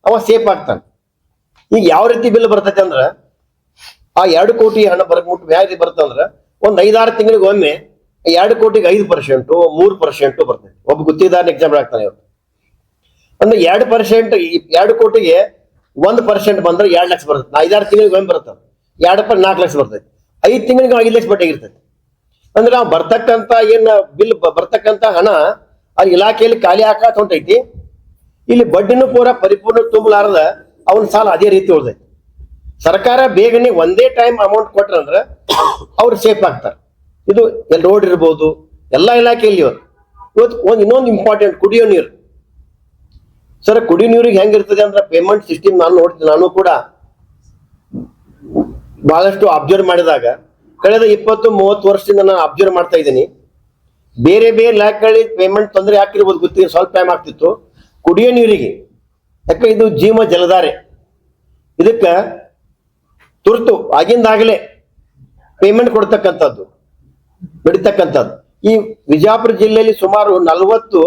ಅವ ಸೇಫ್ ಆಗ್ತಾನೆ. ಈಗ ಯಾವ ರೀತಿ ಬಿಲ್ ಬರ್ತೈತೆ ಅಂದ್ರ, ಆ ಎರಡು ಕೋಟಿ ಹಣ ಬರ್ಬಿಟ್ಟು ಯಾವ ರೀತಿ ಬರ್ತಂದ್ರ ಒಂದ್ ಐದಾರು ತಿಂಗಳಿಗೆ ಒಮ್ಮೆ ಎರಡು ಕೋಟಿಗೆ ಐದು ಪರ್ಸೆಂಟು ಮೂರು ಪರ್ಸೆಂಟು ಬರ್ತೈತೆ. ಒಬ್ಬ ಗುತ್ತಿಗೆದಾರನ ಎಕ್ಸಾಂಪಲ್ ಆಗ್ತಾನೆ ಇವತ್ತು ಅಂದ್ರೆ ಎರಡು ಪರ್ಸೆಂಟ್ ಎರಡು ಕೋಟಿಗೆ ಒಂದ್ ಪರ್ಸೆಂಟ್ ಬಂದ್ರೆ ಎರಡು ಲಕ್ಷ ಬರ್ತದೆ ಐದಾರು ತಿಂಗಳಿಗೆ ಒಮ್ಮೆ ಬರ್ತದೆ. ಎರಡು ಪರ್ ನಾಲ್ಕು ಲಕ್ಷ ಬರ್ತೈತೆ. ಐದು ತಿಂಗಳಿಗೆ ಐದು ಲಕ್ಷ ಬಡ್ಡಿ ಇರ್ತೈತೆ ಅಂದ್ರೆ ನಾವು ಬರ್ತಕ್ಕಂತ ಏನ್ ಬಿಲ್ ಬರ್ತಕ್ಕಂತ ಹಣ ಆ ಇಲಾಖೆಯಲ್ಲಿ ಖಾಲಿ ಹಾಕತ್ ಹೊಂಟೈತಿ. ಇಲ್ಲಿ ಬಡ್ಡಿನೂ ಪೂರ ಪರಿಪೂರ್ಣ ತುಂಬಲಾರದ ಅವನ ಸಾಲ ಅದೇ ರೀತಿ ಉಳ್ದೈತಿ. ಸರ್ಕಾರ ಬೇಗನೆ ಒಂದೇ ಟೈಮ್ ಅಮೌಂಟ್ ಕೊಟ್ರಂದ್ರ ಅವ್ರು ಸೇಫ್ ಆಗ್ತಾರೆ. ಇದು ಎಲ್ಲಿ ರೋಡ್ ಇರ್ಬೋದು, ಎಲ್ಲ ಇಲಾಖೆಯಲ್ಲಿ ಇವತ್ತು ಇವತ್ತು ಒಂದು ಇನ್ನೊಂದು ಇಂಪಾರ್ಟೆಂಟ್ ಕುಡಿಯೋ ನೀರು. ಸರ್, ಕುಡಿಯೋ ನೀರಿಗೆ ಹೆಂಗಿರ್ತದೆ ಅಂದ್ರೆ ಪೇಮೆಂಟ್ ಸಿಸ್ಟಮ್ ನಾನು ನೋಡ್ತೀನಿ, ನಾನು ಕೂಡ ಬಹಳಷ್ಟು ಅಬ್ಸರ್ವ್ ಮಾಡಿದಾಗ ಕಳೆದ ಇಪ್ಪತ್ತು ಮೂವತ್ತು ವರ್ಷದಿಂದ ನಾನು ಅಬ್ಸರ್ವ್ ಮಾಡ್ತಾ ಇದ್ದೀನಿ. ಬೇರೆ ಬೇರೆ ಲ್ಯಾಕ್ಗಳಲ್ಲಿ ಪೇಮೆಂಟ್ ತೊಂದರೆ ಹಾಕಿರ್ಬೋದು ಗೊತ್ತಿಲ್ಲ ಸ್ವಲ್ಪ ಟೈಮ್ ಆಗ್ತಿತ್ತು. ಕುಡಿಯೋ ನೀರಿಗೆ. ಯಾಕೆ ಇದು ಜೀವ ಜಲಧಾರೆ. ಇದಕ್ಕ ತುರ್ತು, ಆಗಿಂದಾಗಲೇ ಪೇಮೆಂಟ್ ಕೊಡ್ತಕ್ಕಂಥದ್ದು, ಬಿಡ್ತಕ್ಕಂಥದ್ದು. ಈ ವಿಜಾಪುರ ಜಿಲ್ಲೆಯಲ್ಲಿ ಸುಮಾರು ನಲವತ್ತು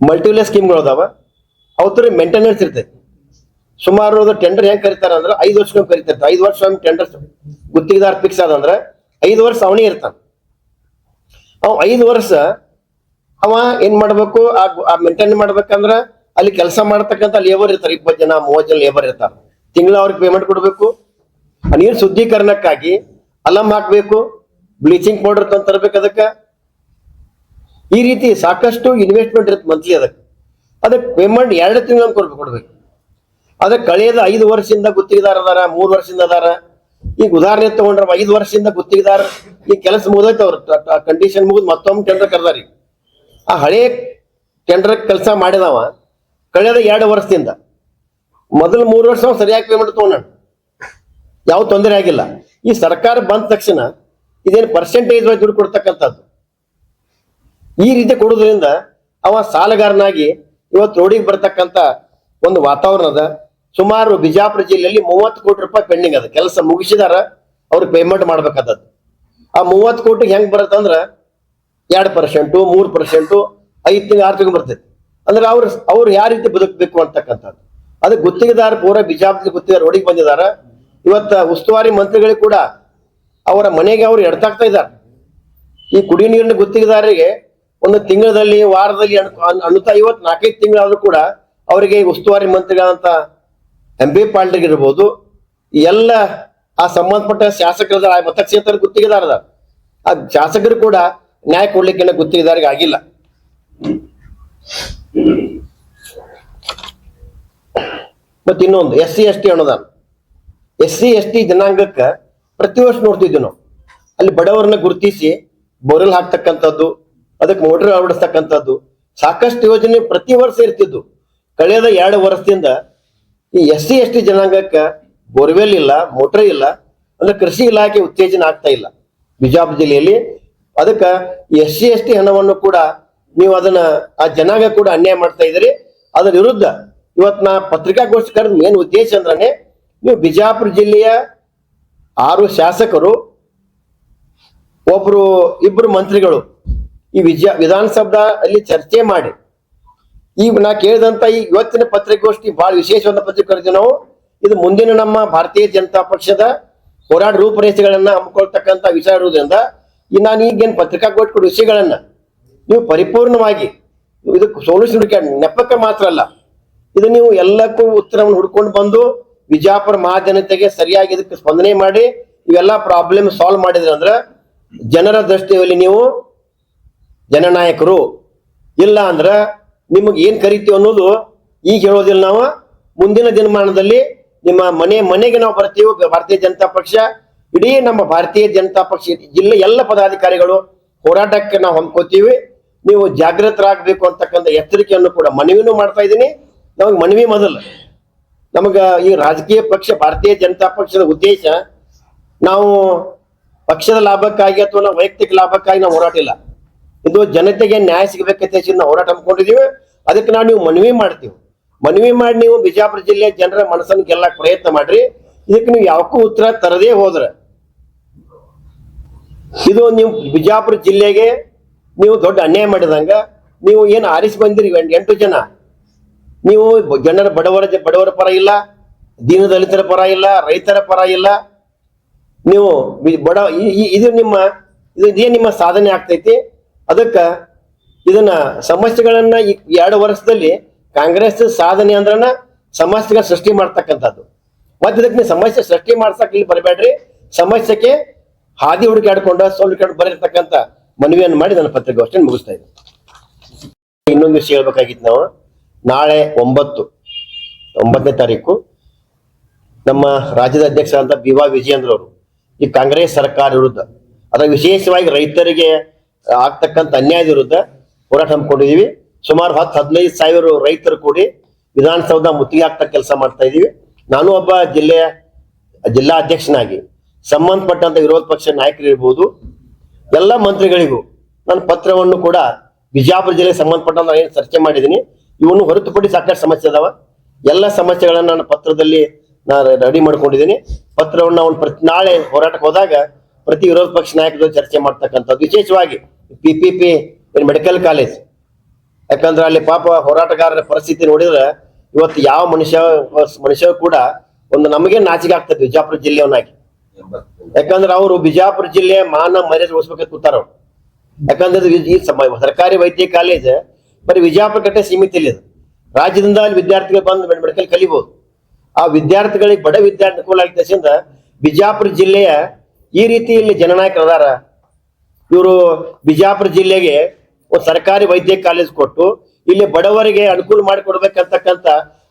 ಮಲ್ಟಿಪಲ್ ಸ್ಕೀಮ್ಗಳು ಅದಾವ. ಅವತ್ತರ ಮೇಂಟೆನೆನ್ಸ್ ಇರ್ತೈತಿ. ಸುಮಾರು ಟೆಂಡರ್ ಹೆಂಗ್ ಕರಿತಾರ ಅಂದ್ರೆ ಐದು ವರ್ಷಕ್ಕೊಮ್ಮೆ ಕರಿತಾರೆ ಐದು ವರ್ಷ ಟೆಂಡರ್ ಗುತ್ತಿಗೆದಾರ ಫಿಕ್ಸ್ ಆದಂದ್ರ ಐದು ವರ್ಷ ಅವನಿ ಇರ್ತಾನೆ. ಅವ ಐದು ವರ್ಷ ಅವ ಏನ್ ಮಾಡ್ಬೇಕು? ಆ ಮೇಂಟೈನ್ ಮಾಡ್ಬೇಕಂದ್ರ ಅಲ್ಲಿ ಕೆಲಸ ಮಾಡ್ತಕ್ಕಂತ ಲೇಬರ್ ಇರ್ತಾರೆ. ಇಪ್ಪತ್ತು ಜನ, ಮೂವತ್ತು ಜನ ಲೇಬರ್ ಇರ್ತಾರೆ. ತಿಂಗಳ ಅವ್ರಿಗೆ ಪೇಮೆಂಟ್ ಕೊಡ್ಬೇಕು. ನೀರು ಶುದ್ಧೀಕರಣಕ್ಕಾಗಿ ಅಲಂ ಹಾಕ್ಬೇಕು. ಬ್ಲೀಚಿಂಗ್ ಪೌಡರ್ ತಂದು ತರ್ಬೇಕು ಅದಕ್ಕೆ. ಈ ರೀತಿ ಸಾಕಷ್ಟು ಇನ್ವೆಸ್ಟ್ಮೆಂಟ್ ಇರುತ್ತೆ ಮಂತ್ಲಿ ಅದಕ್ಕೆ. ಅದಕ್ಕೆ ಪೇಮೆಂಟ್ ಎರಡು ತಿಂಗಳ ಕೊಡ್ಬೇಕು ಕೊಡ್ಬೇಕು. ಅದಕ್ಕೆ ಕಳೆದ ಐದು ವರ್ಷದಿಂದ ಗುತ್ತಿಗೆದಾರ ಅದಾರ, ಮೂರು ವರ್ಷದಿಂದ ಅದಾರ. ಈಗ ಉದಾಹರಣೆ ತಗೊಂಡ್ರ ಐದು ವರ್ಷದಿಂದ ಗುತ್ತಿಗೆದಾರ ಈ ಕೆಲಸ ಮುಗ್ದೈತೆ ಅವ್ರ. ಕಂಡೀಷನ್ ಮುಗಿದ್ ಮತ್ತೊಮ್ಮೆ ಟೆಂಡರ್ ಕರ್ದಾರಿ. ಆ ಹಳೆ ಟೆಂಡರ್ ಕೆಲಸ ಮಾಡಿದವ, ಕಳೆದ ಎರಡು ವರ್ಷದಿಂದ. ಮೊದಲ ಮೂರು ವರ್ಷ ಸರಿಯಾಗಿ ಪೇಮೆಂಟ್ ತಗೊಂಡ ಯಾವ ತೊಂದರೆ ಆಗಿಲ್ಲ. ಈ ಸರ್ಕಾರ ಬಂದ ತಕ್ಷಣ ಇದೇನು ಪರ್ಸೆಂಟೇಜ್ ದುಡ್ಡು ಕೊಡ್ತಕ್ಕಂಥದ್ದು. ಈ ರೀತಿ ಕೊಡೋದ್ರಿಂದ ಅವ ಸಾಲಗಾರನಾಗಿ ಇವತ್ತು ರೋಡಿಗೆ ಬರ್ತಕ್ಕಂಥ ಒಂದು ವಾತಾವರಣ ಅದ. ಸುಮಾರು ಬಿಜಾಪುರ ಜಿಲ್ಲೆಯಲ್ಲಿ ಮೂವತ್ತು ಕೋಟಿ ರೂಪಾಯಿ ಪೆಂಡಿಂಗ್ ಅದ. ಕೆಲಸ ಮುಗಿಸಿದಾರ ಅವ್ರಿಗೆ ಪೇಮೆಂಟ್ ಮಾಡ್ಬೇಕಾದದ್ದು. ಆ ಮೂವತ್ತು ಕೋಟಿ ಹೆಂಗ್ ಬರುತ್ತಂದ್ರ ಎರಡು ಪರ್ಸೆಂಟು ಮೂರು ಪರ್ಸೆಂಟು ಐದು ತಿಂಗಳು, ಆರು ತಿಂಗಳು ಬರ್ತೈತಿ. ಅಂದ್ರೆ ಅವ್ರು ಅವ್ರು ಯಾವ ರೀತಿ ಬದುಕಬೇಕು ಅಂತಕ್ಕಂಥದ್ದು. ಅದಕ್ಕೆ ಗುತ್ತಿಗೆದಾರ ಪೂರ ಬಿಜಾಪುರ ಗುತ್ತಿಗೆ ರೋಡಿಗೆ ಬಂದಿದಾರ. ಇವತ್ತ ಉಸ್ತುವಾರಿ ಮಂತ್ರಿಗಳಿಗೆ ಕೂಡ ಅವರ ಮನೆಗೆ ಅವ್ರು ಎಡ್ತಾಗ್ತಾ ಇದ್ದಾರೆ. ಈ ಕುಡಿಯ ನೀರಿನ ಗುತ್ತಿಗೆದಾರರಿಗೆ ಒಂದು ತಿಂಗಳಲ್ಲಿ ವಾರದಲ್ಲಿ ಅಣು- ಅಣ್- ಅಣುತಾ ಇವತ್ತು ನಾಲ್ಕೈದು ತಿಂಗಳಾದ್ರೂ ಕೂಡ ಅವರಿಗೆ ಉಸ್ತುವಾರಿ ಮಂತ್ರಿಗಳಂತ ಎಂ ಬಿ ಪಾಲ್ಟಿಗೆ ಇರ್ಬೋದು ಎಲ್ಲ ಆ ಸಂಬಂಧಪಟ್ಟ ಶಾಸಕರ ಆ ಗುತ್ತಿಗೆದಾರ ಗುತ್ತಿಗೆದಾರದ ಆ ಶಾಸಕರು ಕೂಡ ನ್ಯಾಯ ಕೊಡ್ಲಿಕ್ಕೆ ಗುತ್ತಿಗೆದಾರಿಗೆ ಆಗಿಲ್ಲ. ಮತ್ತೆ ಇನ್ನೊಂದು, ಎಸ್ ಸಿ, ಎಸ್ ಟಿ ಅನುದಾನ ಎಸ್ ಸಿ, ಎಸ್ ಟಿ ಜನಾಂಗಕ್ಕೆ ಪ್ರತಿ ವರ್ಷ ನೋಡ್ತಿದ್ವಿ ನಾವು. ಅಲ್ಲಿ ಬಡವರನ್ನ ಗುರುತಿಸಿ ಬೋರ್ವೆಲ್ ಹಾಕ್ತಕ್ಕಂಥದ್ದು, ಅದಕ್ಕೆ ಮೋಟರ್ ಅಳವಡಿಸ್ತಕ್ಕಂಥದ್ದು, ಸಾಕಷ್ಟು ಯೋಜನೆ ಪ್ರತಿ ವರ್ಷ ಇರ್ತಿದ್ವು. ಕಳೆದ ಎರಡು ವರ್ಷದಿಂದ ಈ ಎಸ್ ಸಿ ಎಸ್ ಟಿ ಜನಾಂಗಕ್ಕೆ ಬೋರ್ವೆಲ್ ಇಲ್ಲ, ಮೋಟರ್ ಇಲ್ಲ, ಅಂದ್ರೆ ಕೃಷಿ ಇಲಾಖೆ ಉತ್ತೇಜನ ಆಗ್ತಾ ಇಲ್ಲ. ಬಿಜಾಪುರ ಜಿಲ್ಲೆಯಲ್ಲಿ ಅದಕ್ಕೆ ಎಸ್ ಸಿ ಎಸ್ ಟಿ ಹಣವನ್ನು ಕೂಡ ನೀವು ಅದನ್ನ ಆ ಜನಾಂಗ ಕೂಡ ಅನ್ಯಾಯ ಮಾಡ್ತಾ ಇದ್ರಿ ಅದರ ವಿರುದ್ಧ ಇವತ್ತು ನಾ ಪತ್ರಿಕಾಗೋಷ್ಠಿ ಕರೆದ ಮೇನ್ ಉದ್ದೇಶ ಅಂದ್ರೆ ನೀವು ಬಿಜಾಪುರ ಜಿಲ್ಲೆಯ ಆರು ಶಾಸಕರು, ಒಬ್ರು ಇಬ್ರು ಮಂತ್ರಿಗಳು ಈ ವಿಜಯ ವಿಧಾನಸಭಾ ಅಲ್ಲಿ ಚರ್ಚೆ ಮಾಡಿ ಈಗ ನಾ ಕೇಳಿದಂತ ಈ ಇವತ್ತಿನ ಪತ್ರಿಕಾಗೋಷ್ಠಿ ಬಹಳ ವಿಶೇಷವಾದ ಪತ್ರಿಕೆ ನಾವು. ಇದು ಮುಂದಿನ ನಮ್ಮ ಭಾರತೀಯ ಜನತಾ ಪಕ್ಷದ ಹೋರಾಟ ರೂಪರೇಷೆಗಳನ್ನ ಹಮ್ಮಿಕೊಳ್ತಕ್ಕಂತ ವಿಷಯ ಇರುವುದರಿಂದ ಈ ನಾನು ಈಗೇನು ಪತ್ರಿಕಾಗೋಷ್ಠಿ ವಿಷಯಗಳನ್ನ ನೀವು ಪರಿಪೂರ್ಣವಾಗಿ ಇದಕ್ಕೆ ಸೊಲ್ಯೂಷನ್ ಹುಡುಕ ನೆಪಕ್ಕೆ ಮಾತ್ರ ಅಲ್ಲ. ಇದು ನೀವು ಎಲ್ಲಕ್ಕೂ ಉತ್ತರವನ್ನು ಹುಡ್ಕೊಂಡು ಬಂದು ವಿಜಾಪುರ ಮಹಾಜನತೆಗೆ ಸರಿಯಾಗಿ ಇದಕ್ಕೆ ಸ್ಪಂದನೆ ಮಾಡಿ, ಇವೆಲ್ಲ ಪ್ರಾಬ್ಲಮ್ ಸಾಲ್ವ್ ಮಾಡಿದ್ರೆ ಅಂದ್ರೆ ಜನರ ದೃಷ್ಟಿಯಲ್ಲಿ ನೀವು ಜನನಾಯಕರು. ಇಲ್ಲ ಅಂದ್ರ ನಿಮಗೆ ಏನ್ ಕರಿತೀವಿ ಅನ್ನೋದು ಈಗ ಹೇಳೋದಿಲ್ಲ ನಾವು. ಮುಂದಿನ ದಿನಮಾನದಲ್ಲಿ ನಿಮ್ಮ ಮನೆ ಮನೆಗೆ ನಾವು ಬರ್ತೀವಿ, ಭಾರತೀಯ ಜನತಾ ಪಕ್ಷ, ಇಡೀ ನಮ್ಮ ಭಾರತೀಯ ಜನತಾ ಪಕ್ಷ, ಜಿಲ್ಲೆ ಎಲ್ಲ ಪದಾಧಿಕಾರಿಗಳು ಹೋರಾಟಕ್ಕೆ ನಾವು ಹೊಂದ್ಕೋತೀವಿ. ನೀವು ಜಾಗೃತರಾಗಬೇಕು ಅಂತಕ್ಕಂಥ ಎಚ್ಚರಿಕೆಯನ್ನು ಕೂಡ ಮನವಿನೂ ಮಾಡ್ತಾ ಇದ್ದೀನಿ. ನಮಗೆ ಮನವಿ ಮೊದಲು. ನಮಗ ಈ ರಾಜಕೀಯ ಪಕ್ಷ, ಭಾರತೀಯ ಜನತಾ ಪಕ್ಷದ ಉದ್ದೇಶ ನಾವು ಪಕ್ಷದ ಲಾಭಕ್ಕಾಗಿ ಅಥವಾ ನಾವು ವೈಯಕ್ತಿಕ ಲಾಭಕ್ಕಾಗಿ ನಾವು ಹೋರಾಟ ಇಲ್ಲ ಇದು ಜನತೆಗೆ ನ್ಯಾಯ ಸಿಗಬೇಕಂತ ನಾವು ಹೋರಾಟ ಹಮ್ಮಿಕೊಂಡಿದೀವಿ ಅದಕ್ಕೆ ನಾವು ನೀವು ಮನವಿ ಮಾಡ್ತೀವಿ. ಮನವಿ ಮಾಡಿ ನೀವು ಬಿಜಾಪುರ ಜಿಲ್ಲೆ ಜನರ ಮನಸ್ಸನ್ನು ಗೆಲ್ಲಕ್ ಪ್ರಯತ್ನ ಮಾಡ್ರಿ. ಇದಕ್ಕೆ ನೀವು ಯಾವಕ್ಕೂ ಉತ್ತರ ತರದೇ ಹೋದ್ರ. ಇದು ನೀವು ಬಿಜಾಪುರ ಜಿಲ್ಲೆಗೆ ನೀವು ದೊಡ್ಡ ಅನ್ಯಾಯ ಮಾಡಿದಂಗ, ನೀವು ಏನು ಆರಿಸಿ ಬಂದಿರಿ ಎಂಟು ಜನ. ನೀವು ಜನರ ಬಡವರ ಬಡವರ ಪರ ಇಲ್ಲ, ದೀನ ದಲಿತರ ಪರ ಇಲ್ಲ, ರೈತರ ಪರ ಇಲ್ಲ. ನೀವು ಬಡ ಇದು ನಿಮ್ಮ, ಇದು ಇದೇ ನಿಮ್ಮ ಸಾಧನೆ ಆಗ್ತೈತಿ. ಅದಕ್ಕ ಇದನ್ನ ಸಮಸ್ಯೆಗಳನ್ನ ಈ ಎರಡು ವರ್ಷದಲ್ಲಿ ಕಾಂಗ್ರೆಸ್ ಸಾಧನೆ ಅಂದ್ರನ ಸಮಸ್ಯೆಗಳ ಸೃಷ್ಟಿ ಮಾಡ್ತಕ್ಕಂಥದ್ದು. ಮತ್ತೆ ಇದಕ್ಕೆ ಸಮಸ್ಯೆ ಸೃಷ್ಟಿ ಮಾಡ್ಸಕ್ ಇಲ್ಲಿ ಬರಬೇಡ್ರಿ. ಸಮಸ್ಯೆಗೆ ಹಾದಿ ಹುಡುಕಾಡ್ಕೊಂಡ ಸೊಲ್ಕೊಂಡು ಬರೀರ್ತಕ್ಕಂಥ ಮನವಿಯನ್ನು ಮಾಡಿ ನನ್ನ ಪತ್ರಿಕಾಗೋಷ್ಠಿಯನ್ನು ಮುಗಿಸ್ತಾ ಇದ್ದೀನಿ. ಇನ್ನೊಂದು ವಿಷಯ ಹೇಳ್ಬೇಕಾಗಿತ್ತು ನಾವು. ನಾಳೆ ಒಂಬತ್ತು, ಒಂಬತ್ತನೇ ತಾರೀಕು ನಮ್ಮ ರಾಜ್ಯದ ಅಧ್ಯಕ್ಷರಾದಂಥ ಬಿ ವಾ ವಿಜಯೇಂದ್ರ ಅವರು ಈ ಕಾಂಗ್ರೆಸ್ ಸರ್ಕಾರ ವಿರುದ್ಧ ಅದ್ರ ವಿಶೇಷವಾಗಿ ರೈತರಿಗೆ ಆಗ್ತಕ್ಕಂಥ ಅನ್ಯಾಯದ ವಿರುದ್ಧ ಹೋರಾಟ ಹಮ್ಮಿಕೊಂಡಿದೀವಿ ಸುಮಾರು ಹತ್ತು ಹದಿನೈದು ಸಾವಿರ ರೈತರು ಕೂಡಿ ವಿಧಾನಸೌಧ ಮುತ್ತಿಗೆ ಹಾಕ್ತಾ ಕೆಲಸ ಮಾಡ್ತಾ ಇದೀವಿ ನಾನು ಒಬ್ಬ ಜಿಲ್ಲೆಯ, ಜಿಲ್ಲಾ ಅಧ್ಯಕ್ಷನಾಗಿ, ಸಂಬಂಧಪಟ್ಟಂತ ವಿರೋಧ ಪಕ್ಷ ನಾಯಕರು ಇರ್ಬೋದು ಎಲ್ಲ ಮಂತ್ರಿಗಳಿಗೂ ನನ್ನ ಪತ್ರವನ್ನು ಕೂಡ ಬಿಜಾಪುರ ಜಿಲ್ಲೆಗೆ ಸಂಬಂಧಪಟ್ಟಂತ ಏನು ಚರ್ಚೆ ಮಾಡಿದ್ದೀನಿ. ಇವನ್ನು ಹೊರತುಪಡಿಸಿ ಸಾಕಷ್ಟು ಸಮಸ್ಯೆ ಅದಾವ. ಎಲ್ಲ ಸಮಸ್ಯೆಗಳನ್ನ ನನ್ನ ಪತ್ರದಲ್ಲಿ ನಾನು ರೆಡಿ ಮಾಡ್ಕೊಂಡಿದ್ದೀನಿ. ಪತ್ರವನ್ನು ಅವನು ಪ್ರತಿ, ನಾಳೆ ಹೋರಾಟಕ್ಕೆ ಹೋದಾಗ ಪ್ರತಿ ವಿರೋಧ ಪಕ್ಷ ನಾಯಕರು ಚರ್ಚೆ ಮಾಡ್ತಕ್ಕಂಥದ್ದು. ವಿಶೇಷವಾಗಿ P P P medical college ಯಾಕಂದ್ರೆ ಅಲ್ಲಿ ಪಾಪ ಹೋರಾಟಗಾರರ ಪರಿಸ್ಥಿತಿ ನೋಡಿದ್ರೆ ಇವತ್ತು ಯಾವ ಮನುಷ್ಯ ಮನುಷ್ಯ ಕೂಡ ಒಂದು ನಮಗೆ ನಾಚಿಕೆ ಆಗ್ತದೆ ಬಿಜಾಪುರ ಜಿಲ್ಲೆಯವನಾಗಿ. ಯಾಕಂದ್ರೆ ಅವರು ಬಿಜಾಪುರ ಜಿಲ್ಲೆ ಮಾನ ಮರ್ಯಾದೆ ಉಳಿಸ್ಬೇಕಂತ ಕೂತಾರ ಯಾಕಂದ್ರೆ ಈ ಸರ್ಕಾರಿ ವೈದ್ಯ ಕಾಲೇಜ್ ಬರೀ ವಿಜಯಪುರ ಕಟ್ಟೆ ಸೀಮಿತ ಇಲ್ಲ ಇದು ರಾಜ್ಯದಿಂದ ಅಲ್ಲಿ ವಿದ್ಯಾರ್ಥಿಗಳು ಬಂದು ಮೆಡಿಕಲ್ ಕಲಿಬಹುದು ಆ ವಿದ್ಯಾರ್ಥಿಗಳಿಗೆ ಬಡ ವಿದ್ಯಾರ್ಥಿ ಅನುಕೂಲ ಆಗ್ತದೆ ಬಿಜಾಪುರ ಜಿಲ್ಲೆಯ ಈ ರೀತಿ ಇಲ್ಲಿ ಜನನಾಯಕರು ಅದಾರ ಇವರು ಬಿಜಾಪುರ ಜಿಲ್ಲೆಗೆ ಒಂದು ಸರ್ಕಾರಿ ವೈದ್ಯ ಕಾಲೇಜ್ ಕೊಟ್ಟು ಇಲ್ಲಿ ಬಡವರಿಗೆ ಅನುಕೂಲ ಮಾಡಿಕೊಡ್ಬೇಕಂತಕ್ಕಂಥ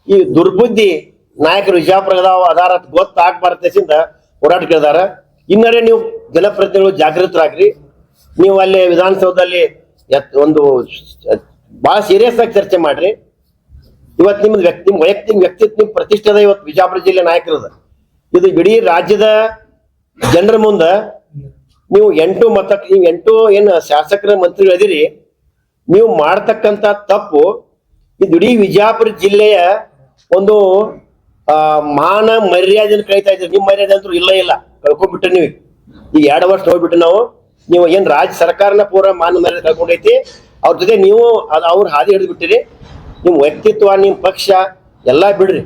ಈ ದುರ್ಬುದ್ಧಿ ನಾಯಕರು ವಿಜಾಪುರ ಅದಾರ ಗೊತ್ತಾಗಬಾರದಿಂದ ಹೋರಾಟ ಕೇಳಿದಾರ ಇನ್ನರೇ ನೀವು ಜನಪ್ರತಿನಿಧಿಗಳು ಜಾಗೃತರಾಗ್ರಿ. ನೀವು ಅಲ್ಲಿ ವಿಧಾನಸೌಧದಲ್ಲಿ ಒಂದು ಬಹಳ ಸೀರಿಯಸ್ ಆಗಿ ಚರ್ಚೆ ಮಾಡ್ರಿ. ಇವತ್ತು ನಿಮ್ದು ವ್ಯಕ್ತಿ ವೈಯಕ್ತಿಕ ವ್ಯಕ್ತಿತ್ವ ನಿಮ್ಮ ಪ್ರತಿಷ್ಠೆ ಇವತ್ತು ಬಿಜಾಪುರ ಜಿಲ್ಲೆ ನಾಯಕರದ. ಇದು ಇಡೀ ರಾಜ್ಯದ ಜನರ ಮುಂದ ನೀವು ಎಂಟು ಮತ ನೀವು ಎಂಟು ಏನು ಶಾಸಕರ ಮಂತ್ರಿಗಳಿದಿರಿ ನೀವು ಮಾಡ್ತಕ್ಕಂತ ತಪ್ಪು. ಇಡೀ ವಿಜಯಪುರ ಜಿಲ್ಲೆಯ ಒಂದು ಆ, ಮಾನ ಮರ್ಯಾದೆ ಕಳೀತಾ ಇದ್ರಿ ನಿಮ್ಮ ಮರ್ಯಾದೆ ಅಂತೂ ಇಲ್ಲ ಇಲ್ಲ. ಕಳ್ಕೊಂಡ್ಬಿಟ್ಟು ನೀವು. ಈ ಎರಡು ವರ್ಷ ಹೋಗ್ಬಿಟ್ಟು ನಾವು. ನೀವು ಏನ್ ರಾಜ್ಯ ಸರ್ಕಾರನ ಪೂರ ಮಾನ ಮರ್ಯಾದೆ ಕಳ್ಕೊಂಡೈತಿ. ಅವ್ರ ಜೊತೆ ನೀವು ಅದು ಅವ್ರ ಹಾದಿ ಹಿಡಿದು ಬಿಟ್ಟಿರಿ ನಿಮ್ಮ ವ್ಯಕ್ತಿತ್ವ ನಿಮ್ಮ ಪಕ್ಷ ಎಲ್ಲ ಬಿಡ್ರಿ.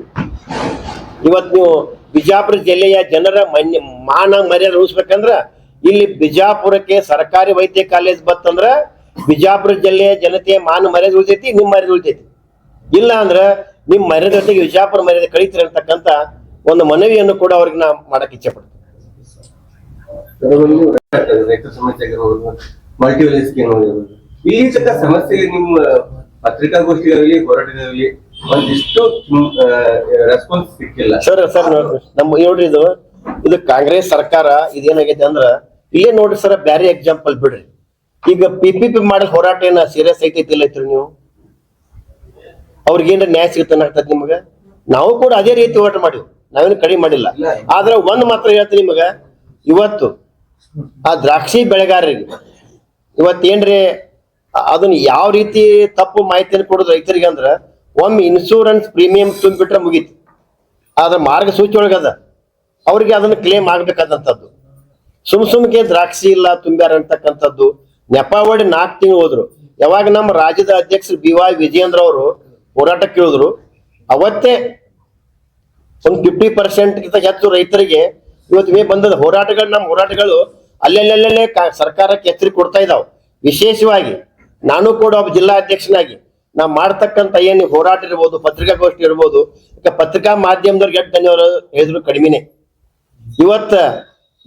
ಇವತ್ತು ನೀವು ಬಿಜಾಪುರ ಜಿಲ್ಲೆಯ ಜನರ ಮಾನ ಮರ್ಯಾದೆ ಉಳಿಸ್ಬೇಕಂದ್ರ ಇಲ್ಲಿ ಬಿಜಾಪುರಕ್ಕೆ ಸರ್ಕಾರಿ ವೈದ್ಯ ಕಾಲೇಜ್ ಬತ್ತಂದ್ರ ಬಿಜಾಪುರ ಜಿಲ್ಲೆಯ ಜನತೆಯ ಮಾನ ಮರ್ಯಾದೆ ಉಳಿತೈತಿ ನಿಮ್ ಮರ್ಯಾದೆ ಉಳಿತೈತಿ. ಇಲ್ಲ ಅಂದ್ರ ನಿಮ್ ಮರ್ಯಾದೆ ಜೊತೆಗೆ ಬಿಜಾಪುರ ಮರ್ಯಾದೆ ಕಳೀತೀರಿ ಅಂತಕ್ಕಂತ ಒಂದು ಮನವಿಯನ್ನು ಕೂಡ ಅವ್ರಿಗೆ ನಾ ಮಾಡಕ್ ಇಚ್ಛೆ ಪಡ್ತೀನಿ. ಇಲ್ಲಿ ಸಮಸ್ಯೆ ನಿಮ್ಮ ಪತ್ರಿಕಾಗೋಷ್ಠಿಗಾಗಲಿ ಹೋರಾಟಗಾಗಲಿ ಒಂದಿಷ್ಟು ರೆಸ್ಪಾನ್ಸ್ ಸಿಕ್ಕಿಲ್ಲ. ಸರ್ ಸರ್ ನೋಡ್ರಿ ನಮ್ಮ ನೋಡ್ರಿ ಇದು ಇದು ಕಾಂಗ್ರೆಸ್ ಸರ್ಕಾರ ಇದೇನಾಗೈತೆ ಅಂದ್ರ ಇಲ್ಲೇ ನೋಡ್ರಿ ಸರ್, ಬ್ಯಾರೆ ಎಕ್ಸಾಂಪಲ್ ಬಿಡ್ರಿ. ಈಗ ಪಿ ಪಿ ಪಿ ಮಾಡಲ್ ಹೋರಾಟ ಏನ ಸೀರಿಯಸ್ ಐತೈತಿ ಇಲ್ಲ ಐತ್ರಿ ನೀವು? ಅವ್ರಿಗೇನ್ರ ನ್ಯಾಯ ಆಗ್ತದ ನಿಮಗ? ನಾವು ಕೂಡ ಅದೇ ರೀತಿ ಹೋರಾಟ ಮಾಡಿವಿ. ನಾವೇನು ಕಡಿಮೆ ಮಾಡಿಲ್ಲ. ಆದ್ರೆ ಒಂದ್ ಮಾತ್ರ ಹೇಳ್ತೀನಿ ನಿಮಗ. ಇವತ್ತು ಆ ದ್ರಾಕ್ಷಿ ಬೆಳೆಗಾರರಿಗೆ ಇವತ್ತೇನ್ರಿ ಅದನ್ನ ಯಾವ ರೀತಿ ತಪ್ಪು ಮಾಹಿತಿಯನ್ನು ಕೊಡೋದು ರೈತರಿಗೆ ಅಂದ್ರ, ಒಮ್ಮೆ ಇನ್ಶೂರೆನ್ಸ್ ಪ್ರೀಮಿಯಂ ತುಂಬಿಟ್ರೆ ಮುಗೀತು. ಆದ್ರ ಮಾರ್ಗಸೂಚಿ ಒಳಗದ ಅವ್ರಿಗೆ ಅದನ್ನ ಕ್ಲೇಮ್ ಆಗ್ಬೇಕಾದಂಥದ್ದು ಸುಮ್ ಸುಮ್ಗೆ ದ್ರಾಕ್ಷಿ ಇಲ್ಲ, ತುಂಬ್ಯಾರ ಅಂತಕ್ಕಂಥದ್ದು. ನೆಪ ಹೊಡಿ ನಾಲ್ಕು ತಿಂಗಳು ಹೋದ್ರು. ಯಾವಾಗ ನಮ್ಮ ರಾಜ್ಯದ ಅಧ್ಯಕ್ಷ ಬಿ ವಾಯ್ ವಿಜಯೇಂದ್ರ ಅವರು ಹೋರಾಟಕ್ಕೆ ಇಳಿದ್ರು ಅವತ್ತೇ ಒಂದು ಫಿಫ್ಟಿ ಪರ್ಸೆಂಟ್ ಹೆಚ್ಚು ರೈತರಿಗೆ ಇವತ್ತು ಮೇ ಬಂದದ. ಹೋರಾಟಗಳು, ನಮ್ಮ ಹೋರಾಟಗಳು ಅಲ್ಲೆಲ್ಲೆಲ್ಲೇ ಸರ್ಕಾರಕ್ಕೆ ಎಚ್ಚರಿಕೆ ಕೊಡ್ತಾ ಇದಾವೆ. ವಿಶೇಷವಾಗಿ ನಾನು ಕೂಡ ಒಬ್ಬ ಜಿಲ್ಲಾ ಅಧ್ಯಕ್ಷನಾಗಿ ನಾವು ಮಾಡ್ತಕ್ಕಂಥ ಏನು ಹೋರಾಟ ಇರ್ಬೋದು, ಪತ್ರಿಕಾಗೋಷ್ಠಿ ಇರ್ಬೋದು ಪತ್ರಿಕಾ ಮಾಧ್ಯಮದವ್ರಿಗೆ ಧನ್ಯವಾದ ಹೇಳಿದ್ರು ಕಡಿಮೆನೆ. ಇವತ್ತ